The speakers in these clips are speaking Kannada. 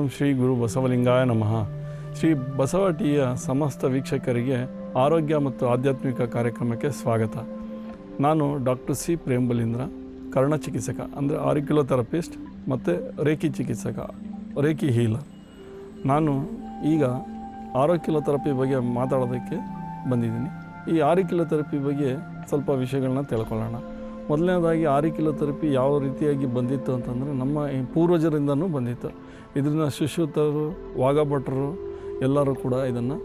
ಓಂ ಶ್ರೀ ಗುರು ಬಸವಲಿಂಗಾಯ ನಮಃ. ಶ್ರೀ ಬಸವ ಟಿಯ ಸಮಸ್ತ ವೀಕ್ಷಕರಿಗೆ ಆರೋಗ್ಯ ಮತ್ತು ಆಧ್ಯಾತ್ಮಿಕ ಕಾರ್ಯಕ್ರಮಕ್ಕೆ ಸ್ವಾಗತ. ನಾನು ಡಾಕ್ಟರ್ ಸಿ ಪ್ರೇಮ್ಬಲೀಂದ್ರ, ಕರ್ಣ ಚಿಕಿತ್ಸಕ, ಅಂದರೆ ಆರಿಕ್ಯುಲೋಥೆರಪಿಸ್ಟ್ ಮತ್ತು ರೇಖಿ ಚಿಕಿತ್ಸಕ, ರೇಖಿ ಹೀಲರ್. ನಾನು ಈಗ ಆರೋಕ್ಯುಲೋಥೆರಪಿ ಬಗ್ಗೆ ಮಾತಾಡೋದಕ್ಕೆ ಬಂದಿದ್ದೀನಿ. ಈ ಆರಿಕ್ಯುಲೋಥೆರಪಿ ಬಗ್ಗೆ ಸ್ವಲ್ಪ ವಿಷಯಗಳನ್ನ ತಿಳ್ಕೊಳ್ಳೋಣ. ಮೊದಲನೇದಾಗಿ ಥೆರಪಿ ಯಾವ ರೀತಿಯಾಗಿ ಬಂದಿತ್ತು ಅಂತಂದರೆ ನಮ್ಮ ಪೂರ್ವಜರಿಂದನೂ ಬಂದಿತ್ತು. ಇದನ್ನು ಸುಶ್ರುತರು ವಾಗಭಟ್ರು ಎಲ್ಲರೂ ಕೂಡ ಇದನ್ನು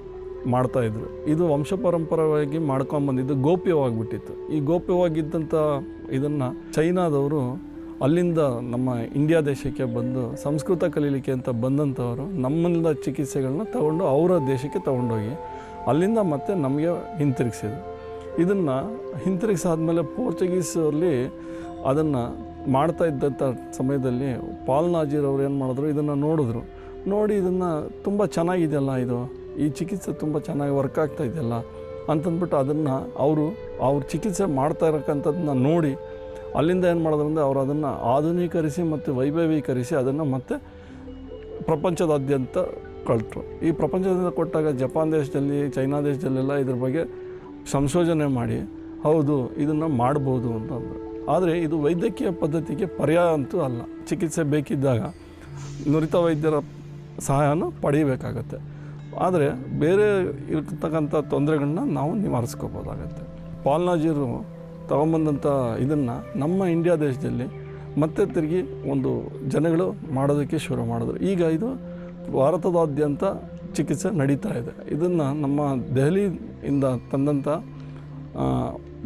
ಮಾಡ್ತಾಯಿದ್ರು ಇದು ವಂಶ ಪರಂಪರವಾಗಿ ಮಾಡ್ಕೊಂಬಂದಿದ್ದು ಗೋಪ್ಯವಾಗಿಬಿಟ್ಟಿತ್ತು. ಈ ಗೋಪ್ಯವಾಗಿದ್ದಂಥ ಇದನ್ನು ಚೈನಾದವರು ಅಲ್ಲಿಂದ ನಮ್ಮ ಇಂಡಿಯಾ ದೇಶಕ್ಕೆ ಬಂದು ಸಂಸ್ಕೃತ ಕಲೀಲಿಕ್ಕೆ ಅಂತ ಬಂದಂಥವರು ನಮ್ಮಿಂದ ಚಿಕಿತ್ಸೆಗಳನ್ನ ತಗೊಂಡು ಅವರ ದೇಶಕ್ಕೆ ತಗೊಂಡೋಗಿ ಅಲ್ಲಿಂದ ಮತ್ತೆ ನಮಗೆ ಹಿಂತಿರುಗಿಸಿದ್ರು. ಇದನ್ನು ಹಿಂತಿರುಗಿಸಾದ್ಮೇಲೆ ಪೋರ್ಚುಗೀಸಲ್ಲಿ ಅದನ್ನು ಮಾಡ್ತಾ ಇದ್ದಂಥ ಸಮಯದಲ್ಲಿ ಪಾಲ್ ಅವ್ರು ಏನು ಮಾಡಿದ್ರು? ಇದನ್ನು ನೋಡಿದ್ರು. ನೋಡಿ ಇದನ್ನು ತುಂಬ ಚೆನ್ನಾಗಿದೆಯಲ್ಲ ಇದು? ಈ ಚಿಕಿತ್ಸೆ ತುಂಬ ಚೆನ್ನಾಗಿ ವರ್ಕ್ ಆಗ್ತಾ ಇದೆಯಲ್ಲ? ಅಂತಂದ್ಬಿಟ್ಟು ಅದನ್ನು ಅವರು, ಅವ್ರ ಚಿಕಿತ್ಸೆ ಮಾಡ್ತಾ ಇರಕ್ಕಂಥದ್ದನ್ನ ನೋಡಿ ಅಲ್ಲಿಂದ ಏನು ಮಾಡಿದ್ರು ಅಂದರೆ ಅವರು ಅದನ್ನು ಆಧುನೀಕರಿಸಿ ಮತ್ತು ವೈಭವೀಕರಿಸಿ ಅದನ್ನು ಮತ್ತೆ ಪ್ರಪಂಚದಾದ್ಯಂತ ಕಳ್ತರು ಈ ಪ್ರಪಂಚದಿಂದ ಕೊಟ್ಟಾಗ ಜಪಾನ್ ದೇಶದಲ್ಲಿ, ಚೈನಾ ದೇಶದಲ್ಲೆಲ್ಲ ಇದ್ರ ಬಗ್ಗೆ ಸಂಶೋಧನೆ ಮಾಡಿ, ಹೌದು, ಇದನ್ನು ಮಾಡ್ಬೋದು ಅಂತಂದರು. ಆದರೆ ಇದು ವೈದ್ಯಕೀಯ ಪದ್ಧತಿಗೆ ಪರ್ಯಾಯ ಅಂತೂ ಅಲ್ಲ. ಚಿಕಿತ್ಸೆ ಬೇಕಿದ್ದಾಗ ನುರಿತ ವೈದ್ಯರ ಸಹಾಯವನ್ನು ಪಡೆಯಬೇಕಾಗತ್ತೆ. ಆದರೆ ಬೇರೆ ಇರ್ತಕ್ಕಂಥ ತೊಂದರೆಗಳನ್ನ ನಾವು ನಿವಾರಿಸ್ಕೋಬೋದಾಗತ್ತೆ. ಪಾಲ್ನಾಜಿರು ತಗೊಂಬಂದಂಥ ಇದನ್ನು ನಮ್ಮ ಇಂಡಿಯಾ ದೇಶದಲ್ಲಿ ಮತ್ತೆ ತಿರುಗಿ ಒಂದು ಜನಗಳು ಮಾಡೋದಕ್ಕೆ ಶುರು ಮಾಡಿದ್ರು. ಈಗ ಇದು ಭಾರತದಾದ್ಯಂತ ಚಿಕಿತ್ಸೆ ನಡೀತಾ ಇದೆ. ಇದನ್ನು ನಮ್ಮ ದೆಹಲಿಯಿಂದ ತಂದಂಥ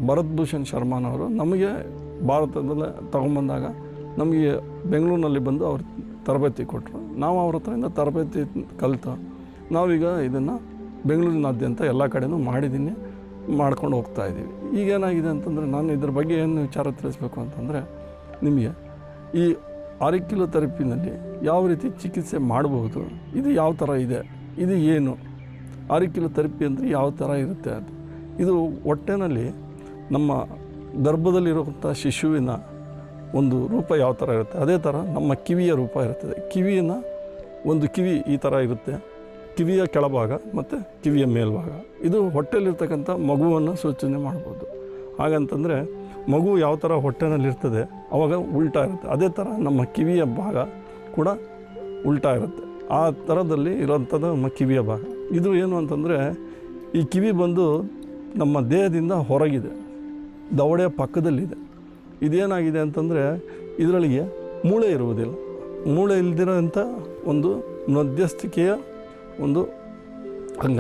ಭರತ್ ಭೂಷಣ್ ಶರ್ಮಾನವರು ನಮಗೆ ಭಾರತದಲ್ಲಿ ತೊಗೊಂಬಂದಾಗ ನಮಗೆ ಬೆಂಗಳೂರಿನಲ್ಲಿ ಬಂದು ಅವ್ರು ತರಬೇತಿ ಕೊಟ್ಟರು. ನಾವು ಅವ್ರ ಹತ್ರದಿಂದ ತರಬೇತಿ ಕಲಿತು ನಾವೀಗ ಇದನ್ನು ಬೆಂಗಳೂರಿನಾದ್ಯಂತ ಎಲ್ಲ ಕಡೆನೂ ಮಾಡಿದ್ದೀನಿ ಮಾಡ್ಕೊಂಡು ಹೋಗ್ತಾ ಇದ್ದೀವಿ. ಈಗೇನಾಗಿದೆ ಅಂತಂದರೆ ನಾನು ಇದ್ರ ಬಗ್ಗೆ ಏನು ವಿಚಾರ ತಿಳಿಸ್ಬೇಕು ಅಂತಂದರೆ ನಿಮಗೆ ಈ ಆರಿಕ್ಯುಲೋ ಥೆರಪಿನಲ್ಲಿ ಯಾವ ರೀತಿ ಚಿಕಿತ್ಸೆ ಮಾಡಬಹುದು ಇದು ಯಾವ ಥರ ಇದೆ, ಇದು ಏನು ಆರಿಕ್ಯುಲೋ ಥೆರಪಿ ಅಂದರೆ ಯಾವ ಥರ ಇರುತ್ತೆ ಅದು ಇದು ಹೊಟ್ಟೆನಲ್ಲಿ ನಮ್ಮ ಗರ್ಭದಲ್ಲಿರುವಂಥ ಶಿಶುವಿನ ಒಂದು ರೂಪ ಯಾವ ಥರ ಇರುತ್ತೆ? ಅದೇ ಥರ ನಮ್ಮ ಕಿವಿಯ ರೂಪ ಇರುತ್ತದೆ ಕಿವಿನ ಒಂದು ಕಿವಿ ಈ ಥರ ಇರುತ್ತೆ. ಕಿವಿಯ ಕೆಳಭಾಗ ಮತ್ತು ಕಿವಿಯ ಮೇಲ್ಭಾಗ. ಇದು ಹೊಟ್ಟೆಯಲ್ಲಿರ್ತಕ್ಕಂಥ ಮಗುವನ್ನು ಸೂಚನೆ ಮಾಡ್ಬೋದು. ಹಾಗಂತಂದರೆ ಮಗು ಯಾವ ಥರ ಹೊಟ್ಟೆನಲ್ಲಿರ್ತದೆ, ಅವಾಗ ಉಲ್ಟಾ ಇರುತ್ತೆ. ಅದೇ ಥರ ನಮ್ಮ ಕಿವಿಯ ಭಾಗ ಕೂಡ ಉಲ್ಟಾ ಇರುತ್ತೆ. ಆ ಥರದಲ್ಲಿ ಇರೋಂಥದ್ದು ನಮ್ಮ ಕಿವಿಯ ಭಾಗ. ಇದು ಏನು ಅಂತಂದರೆ ಈ ಕಿವಿ ಬಂದು ನಮ್ಮ ದೇಹದಿಂದ ಹೊರಗಿದೆ. ದವಡೆಯ ಪಕ್ಕದಲ್ಲಿದೆ. ಇದೇನಾಗಿದೆ ಅಂತಂದರೆ ಇದರೊಳಗೆ ಮೂಳೆ ಇರುವುದಿಲ್ಲ. ಮೂಳೆ ಇಲ್ಲದಿರೋಂಥ ಒಂದು ಮಧ್ಯಸ್ಥಿಕೆಯ ಒಂದು ಅಂಗ.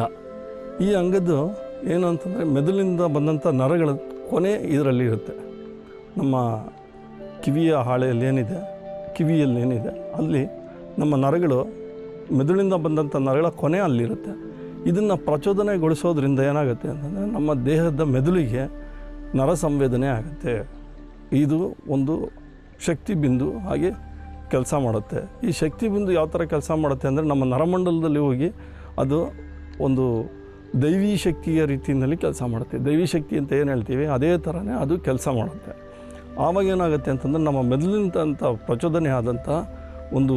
ಈ ಅಂಗದ್ದು ಏನು ಅಂತಂದರೆ ಮೆದುಳಿನಿಂದ ಬಂದಂಥ ನರಗಳ ಕೊನೆ ಇದರಲ್ಲಿ ಇರುತ್ತೆ. ನಮ್ಮ ಕಿವಿಯ ಹಾಳೆಯಲ್ಲಿ ಏನಿದೆ? ಕಿವಿಯಲ್ಲಿ ಏನಿದೆ? ಅಲ್ಲಿ ನಮ್ಮ ನರಗಳು ಮೆದುಳಿಂದ ಬಂದಂಥ ನರಗಳ ಕೊನೆ ಅಲ್ಲಿರುತ್ತೆ. ಇದನ್ನು ಪ್ರಚೋದನೆಗೊಳಿಸೋದ್ರಿಂದ ಏನಾಗುತ್ತೆ ಅಂತಂದರೆ ನಮ್ಮ ದೇಹದ ಮೆದುಳಿಗೆ ನರ ಸಂವೇದನೆ ಆಗುತ್ತೆ. ಇದು ಒಂದು ಶಕ್ತಿ ಬಿಂದು ಹಾಗೆ ಕೆಲಸ ಮಾಡುತ್ತೆ. ಈ ಶಕ್ತಿ ಬಿಂದು ಯಾವ ಥರ ಕೆಲಸ ಮಾಡುತ್ತೆ ಅಂದರೆ ನಮ್ಮ ನರಮಂಡಲದಲ್ಲಿ ಹೋಗಿ ಅದು ಒಂದು ದೈವಿ ಶಕ್ತಿಯ ರೀತಿಯಲ್ಲಿ ಕೆಲಸ ಮಾಡುತ್ತೆ. ದೈವಿ ಶಕ್ತಿ ಅಂತ ಏನು ಹೇಳ್ತೀವಿ? ಅದೇ ಥರನೇ ಅದು ಕೆಲಸ ಮಾಡುತ್ತೆ. ಆವಾಗ ಏನಾಗುತ್ತೆ ಅಂತಂದರೆ ನಮ್ಮ ಮೆದುಳಿನಂಥ ಪ್ರಚೋದನೆ ಆದಂಥ ಒಂದು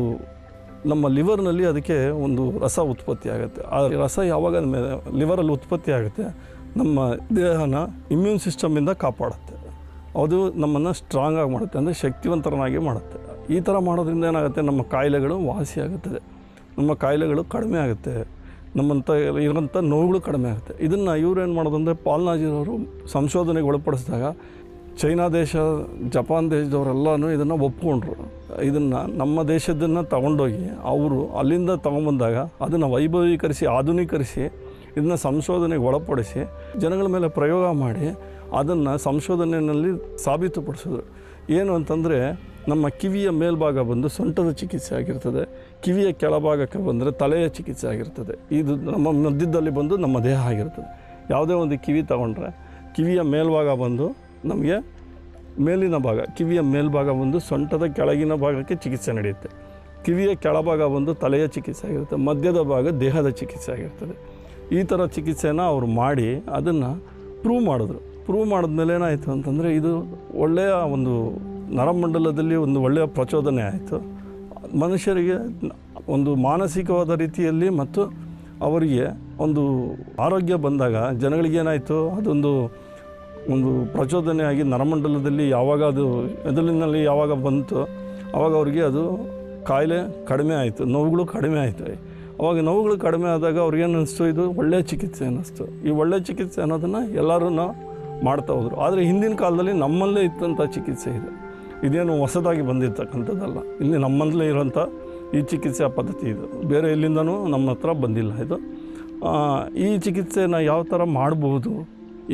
ನಮ್ಮ ಲಿವರ್ನಲ್ಲಿ ಅದಕ್ಕೆ ಒಂದು ರಸ ಉತ್ಪತ್ತಿ ಆಗುತ್ತೆ. ಆ ರಸ ಯಾವಾಗ ಲಿವರಲ್ಲಿ ಉತ್ಪತ್ತಿ ಆಗುತ್ತೆ? ನಮ್ಮ ದೇಹನ ಇಮ್ಯೂನ್ ಸಿಸ್ಟಮಿಂದ ಕಾಪಾಡುತ್ತೆ. ಅದು ನಮ್ಮನ್ನು ಸ್ಟ್ರಾಂಗ್ ಆಗಿ ಮಾಡುತ್ತೆ, ಅಂದರೆ ಶಕ್ತಿವಂತರನಾಗಿ ಮಾಡುತ್ತೆ. ಈ ಥರ ಮಾಡೋದ್ರಿಂದ ಏನಾಗುತ್ತೆ? ನಮ್ಮ ಕಾಯಿಲೆಗಳು ವಾಸಿಯಾಗುತ್ತದೆ ನಮ್ಮ ಕಾಯಿಲೆಗಳು ಕಡಿಮೆ ಆಗುತ್ತೆ. ನಮ್ಮಂಥ ಇರೋಂಥ ನೋವುಗಳು ಕಡಿಮೆ ಆಗುತ್ತೆ. ಇದನ್ನು ಇವ್ರು ಏನು ಮಾಡೋದು ಅಂದರೆ ಪಾಲ್ನಾಜಿರವರು ಸಂಶೋಧನೆಗೆ ಒಳಪಡಿಸಿದಾಗ ಚೈನಾ ದೇಶ, ಜಪಾನ್ ದೇಶದವರೆಲ್ಲನೂ ಇದನ್ನು ಒಪ್ಕೊಂಡ್ರು. ಇದನ್ನು ನಮ್ಮ ದೇಶದನ್ನು ತಗೊಂಡೋಗಿ, ಅವರು ಅಲ್ಲಿಂದ ತೊಗೊಂಬಂದಾಗ ಅದನ್ನು ವೈಭವೀಕರಿಸಿ, ಆಧುನೀಕರಿಸಿ ಇದನ್ನ ಸಂಶೋಧನೆಗೆ ಒಳಪಡಿಸಿ ಜನಗಳ ಮೇಲೆ ಪ್ರಯೋಗ ಮಾಡಿ ಅದನ್ನು ಸಂಶೋಧನೆಯಲ್ಲಿ ಸಾಬೀತುಪಡಿಸಿದ್ರು. ಏನು ಅಂತಂದರೆ ನಮ್ಮ ಕಿವಿಯ ಮೇಲ್ಭಾಗ ಬಂದು ಸೊಂಟದ ಚಿಕಿತ್ಸೆ ಆಗಿರ್ತದೆ. ಕಿವಿಯ ಕೆಳಭಾಗಕ್ಕೆ ಬಂದರೆ ತಲೆಯ ಚಿಕಿತ್ಸೆ ಆಗಿರ್ತದೆ. ಇದು ನಮ್ಮ ಮಧ್ಯದಲ್ಲಿ ಬಂದು ನಮ್ಮ ದೇಹ ಆಗಿರ್ತದೆ. ಯಾವುದೇ ಒಂದು ಕಿವಿ ತಗೊಂಡ್ರೆ ಕಿವಿಯ ಮೇಲ್ಭಾಗ ಬಂದು ನಮಗೆ ಮೇಲಿನ ಭಾಗ, ಕಿವಿಯ ಮೇಲ್ಭಾಗ ಬಂದು ಸೊಂಟದ ಕೆಳಗಿನ ಭಾಗಕ್ಕೆ ಚಿಕಿತ್ಸೆ ನಡೆಯುತ್ತೆ. ಕಿವಿಯ ಕೆಳಭಾಗ ಬಂದು ತಲೆಯ ಚಿಕಿತ್ಸೆ ಆಗಿರುತ್ತೆ. ಮಧ್ಯದ ಭಾಗ ದೇಹದ ಚಿಕಿತ್ಸೆ ಆಗಿರ್ತದೆ. ಈ ಥರ ಚಿಕಿತ್ಸೆನ ಅವರು ಮಾಡಿ ಅದನ್ನು ಪ್ರೂವ್ ಮಾಡಿದ್ರು. ಪ್ರೂವ್ ಮಾಡಿದ್ಮೇಲೆ ಏನಾಯಿತು ಅಂತಂದರೆ ಇದು ಒಳ್ಳೆಯ ಒಂದು ನರಮಂಡಲದಲ್ಲಿ ಒಂದು ಒಳ್ಳೆಯ ಪ್ರಚೋದನೆ ಆಯಿತು. ಮನುಷ್ಯರಿಗೆ ಒಂದು ಮಾನಸಿಕವಾದ ರೀತಿಯಲ್ಲಿ ಮತ್ತು ಅವರಿಗೆ ಒಂದು ಆರೋಗ್ಯ ಬಂದಾಗ ಜನಗಳಿಗೆ ಏನಾಯಿತು, ಅದೊಂದು ಒಂದು ಪ್ರಚೋದನೆಯಾಗಿ ನರಮಂಡಲದಲ್ಲಿ ಯಾವಾಗ ಅದು ಮೆದುಳಿನಲ್ಲಿ ಯಾವಾಗ ಬಂತು ಆವಾಗ ಅವರಿಗೆ ಅದು ಕಾಯಿಲೆ ಕಡಿಮೆ ಆಯಿತು, ನೋವುಗಳು ಕಡಿಮೆ ಆಯಿತು. ಅವಾಗ ನೋವುಗಳು ಕಡಿಮೆ ಆದಾಗ ಅವ್ರಿಗೇನು ಅನ್ನಿಸ್ತು ಇದು ಒಳ್ಳೆಯ ಚಿಕಿತ್ಸೆ ಅನ್ನಿಸ್ತು. ಈ ಒಳ್ಳೆಯ ಚಿಕಿತ್ಸೆ ಅನ್ನೋದನ್ನು ಎಲ್ಲರೂ ಮಾಡ್ತಾ ಹೋದರು. ಆದರೆ ಹಿಂದಿನ ಕಾಲದಲ್ಲಿ ನಮ್ಮಲ್ಲೇ ಇತ್ತಂಥ ಚಿಕಿತ್ಸೆ ಇದೆ. ಇದೇನು ಹೊಸದಾಗಿ ಬಂದಿರ್ತಕ್ಕಂಥದ್ದಲ್ಲ. ಇಲ್ಲಿ ನಮ್ಮಲ್ಲೇ ಇರೋಂಥ ಈ ಚಿಕಿತ್ಸೆ ಪದ್ಧತಿ ಇದು. ಬೇರೆ ಎಲ್ಲಿಂದನೂ ನಮ್ಮ ಹತ್ರ ಬಂದಿಲ್ಲ ಇದು. ಈ ಚಿಕಿತ್ಸೆನ ಯಾವ ಥರ ಮಾಡ್ಬೋದು?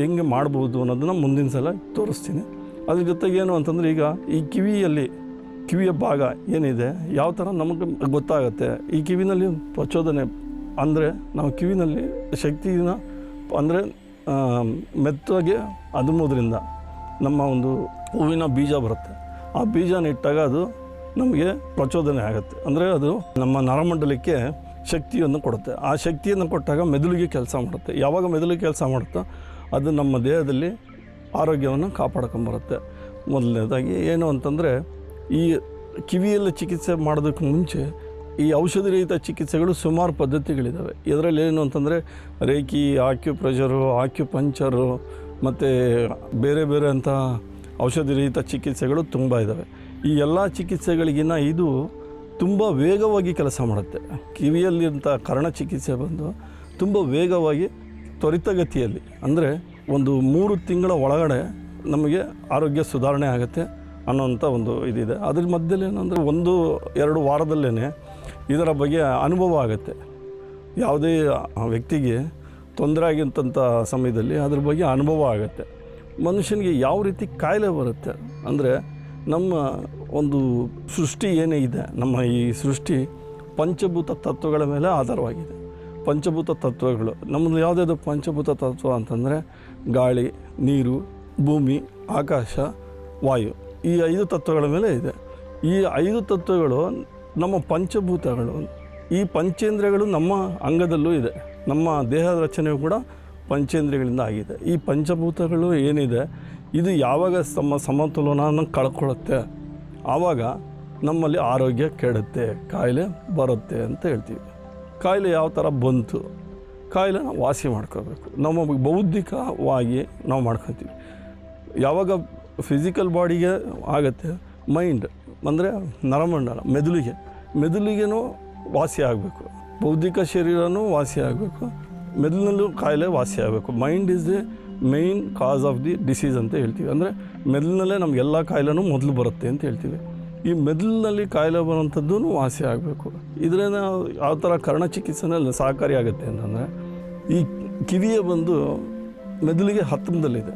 ಹೆಂಗೆ ಮಾಡ್ಬೋದು ಅನ್ನೋದನ್ನು ಮುಂದಿನ ಸಲ ತೋರಿಸ್ತೀನಿ. ಅದ್ರ ಜೊತೆಗೆ ಏನು ಅಂತಂದರೆ ಈಗ ಈ ಕಿವಿಯಲ್ಲಿ ಕಿವಿಯ ಭಾಗ ಏನಿದೆ, ಯಾವ ಥರ ನಮಗೆ ಗೊತ್ತಾಗುತ್ತೆ? ಈ ಕಿವಿನಲ್ಲಿ ಪ್ರಚೋದನೆ ಅಂದರೆ ನಾವು ಕಿವಿನಲ್ಲಿ ಶಕ್ತಿನ ಅಂದರೆ ಮೆತ್ತಗೆ ಅದುಮೋದ್ರಿಂದ ನಮ್ಮ ಒಂದು ಹೂವಿನ ಬೀಜ ಬರುತ್ತೆ. ಆ ಬೀಜನ ಇಟ್ಟಾಗ ಅದು ನಮಗೆ ಪ್ರಚೋದನೆ ಆಗುತ್ತೆ. ಅಂದರೆ ಅದು ನಮ್ಮ ನರಮಂಡಲಕ್ಕೆ ಶಕ್ತಿಯನ್ನು ಕೊಡುತ್ತೆ. ಆ ಶಕ್ತಿಯನ್ನು ಕೊಟ್ಟಾಗ ಮೆದುಳಿಗೆ ಕೆಲಸ ಮಾಡುತ್ತೆ. ಯಾವಾಗ ಮೆದುಳಿಗೆ ಕೆಲಸ ಮಾಡುತ್ತೋ ಅದು ನಮ್ಮ ದೇಹದಲ್ಲಿ ಆರೋಗ್ಯವನ್ನು ಕಾಪಾಡ್ಕೊಂಬರುತ್ತೆ. ಮೊದಲನೇದಾಗಿ ಏನು ಅಂತಂದರೆ ಈ ಕಿವಿಯಲ್ಲಿ ಚಿಕಿತ್ಸೆ ಮಾಡೋದಕ್ಕೆ ಮುಂಚೆ ಈ ಔಷಧಿ ರಹಿತ ಚಿಕಿತ್ಸೆಗಳು ಸುಮಾರು ಪದ್ಧತಿಗಳಿದ್ದಾವೆ. ಇದರಲ್ಲಿ ಏನು ಅಂತಂದರೆ ರೇಖಿ ಆಕ್ಯು ಪಂಚರು ಮತ್ತು ಬೇರೆ ಬೇರೆ ಅಂಥ ಔಷಧಿ ರಹಿತ ಚಿಕಿತ್ಸೆಗಳು ತುಂಬ ಇದ್ದಾವೆ. ಈ ಎಲ್ಲ ಚಿಕಿತ್ಸೆಗಳಿಗಿನ್ನ ಇದು ತುಂಬ ವೇಗವಾಗಿ ಕೆಲಸ ಮಾಡುತ್ತೆ. ಕಿವಿಯಲ್ಲಿಂಥ ಕರ್ಣ ಚಿಕಿತ್ಸೆ ಬಂದು ತುಂಬ ವೇಗವಾಗಿ ತ್ವರಿತಗತಿಯಲ್ಲಿ, ಅಂದರೆ ಒಂದು ಮೂರು ತಿಂಗಳ ಒಳಗಡೆ ನಮಗೆ ಆರೋಗ್ಯ ಸುಧಾರಣೆ ಆಗುತ್ತೆ. ಅನ್ನೋಂಥ ಒಂದು ಇದಿದೆ. ಅದ್ರ ಮಧ್ಯದಲ್ಲಿ ಏನಂದರೆ ಒಂದು, ಎರಡು ವಾರದಲ್ಲೇ ಇದರ ಬಗ್ಗೆ ಅನುಭವ ಆಗುತ್ತೆ. ಯಾವುದೇ ವ್ಯಕ್ತಿಗೆ ತೊಂದರೆ ಆಗಿದ್ದಂಥ ಸಮಯದಲ್ಲಿ ಅದ್ರ ಬಗ್ಗೆ ಅನುಭವ ಆಗುತ್ತೆ. ಮನುಷ್ಯನಿಗೆ ಯಾವ ರೀತಿ ಕಾಯಿಲೆ ಬರುತ್ತೆ ಅಂದರೆ ನಮ್ಮ ಒಂದು ಸೃಷ್ಟಿ ಏನೇ ಇದೆ, ನಮ್ಮ ಈ ಸೃಷ್ಟಿ ಪಂಚಭೂತ ತತ್ವಗಳ ಮೇಲೆ ಆಧಾರವಾಗಿದೆ. ಪಂಚಭೂತ ತತ್ವಗಳು ನಮ್ಮದು ಯಾವುದ್ಯಾವುದು ಪಂಚಭೂತ ತತ್ವ ಅಂತಂದರೆ ಗಾಳಿ, ನೀರು, ಭೂಮಿ, ಆಕಾಶ, ವಾಯು. ಈ ಐದು ತತ್ವಗಳ ಮೇಲೆ ಇದೆ. ಈ ಐದು ತತ್ವಗಳು ನಮ್ಮ ಪಂಚಭೂತಗಳು. ಈ ಪಂಚೇಂದ್ರಿಯಗಳು ನಮ್ಮ ಅಂಗದಲ್ಲೂ ಇದೆ. ನಮ್ಮ ದೇಹದ ರಚನೆಯು ಕೂಡ ಪಂಚೇಂದ್ರಿಯಗಳಿಂದ ಆಗಿದೆ. ಈ ಪಂಚಭೂತಗಳು ಏನಿದೆ? ಇದು ಯಾವಾಗ ನಮ್ಮ ಸಮತೋಲನವನ್ನು ಕಳ್ಕೊಳ್ಳುತ್ತೆ? ಆವಾಗ ನಮ್ಮಲ್ಲಿ ಆರೋಗ್ಯ ಕೆಡುತ್ತೆ, ಕಾಯಿಲೆ ಬರುತ್ತೆ ಅಂತ ಹೇಳ್ತೀವಿ. ಕಾಯಿಲೆ ಯಾವ ಥರ ಬಂತು? ಕಾಯಿಲೆನ ವಾಸಿ ಮಾಡ್ಕೋಬೇಕು. ನಮ್ಮ ಬೌದ್ಧಿಕವಾಗಿ ನಾವು ಮಾಡ್ಕೊತೀವಿ. ಯಾವಾಗ ಫಿಸಿಕಲ್ ಬಾಡಿಗೆ ಆಗುತ್ತೆ. ಮೈಂಡ್ ಅಂದರೆ ನರಮಂಡಲ, ಮೆದುಳಿಗೆ. ಮೆದುಳಿಗೆನೂ ವಾಸಿ ಆಗಬೇಕು. ಬೌದ್ಧಿಕ ಶರೀರನೂ ವಾಸಿ ಆಗಬೇಕು. ಮೆದುಳಿನಲ್ಲೂ ಕಾಯಿಲೆ ವಾಸಿ ಆಗಬೇಕು. Mind is the main cause of the disease ಅಂತ ಹೇಳ್ತೀವಿ. ಅಂದರೆ ಮೆದುಳಿನಲ್ಲೇ ಎಲ್ಲ ಕಾಯಿಲೆನೂ ಮೊದಲು ಬರುತ್ತೆ ಅಂತ ಹೇಳ್ತೀವಿ. ಈ ಮೆದುಳಿನಲ್ಲಿ ಕಾಯಿಲೆ ಬರುವಂಥದ್ದು ವಾಸಿ ಆಗಬೇಕು. ಇದರಿಂದ ಯಾವ ಥರ ಕರ್ಣ ಚಿಕಿತ್ಸೆನಲ್ಲಿ ಸಹಕಾರಿಯಾಗುತ್ತೆ ಅಂತಂದರೆ, ಈ ಕಿವಿಯ ಬಂದು ಮೆದುಳಿಗೆ ಹತ್ತಿರದಲ್ಲಿದೆ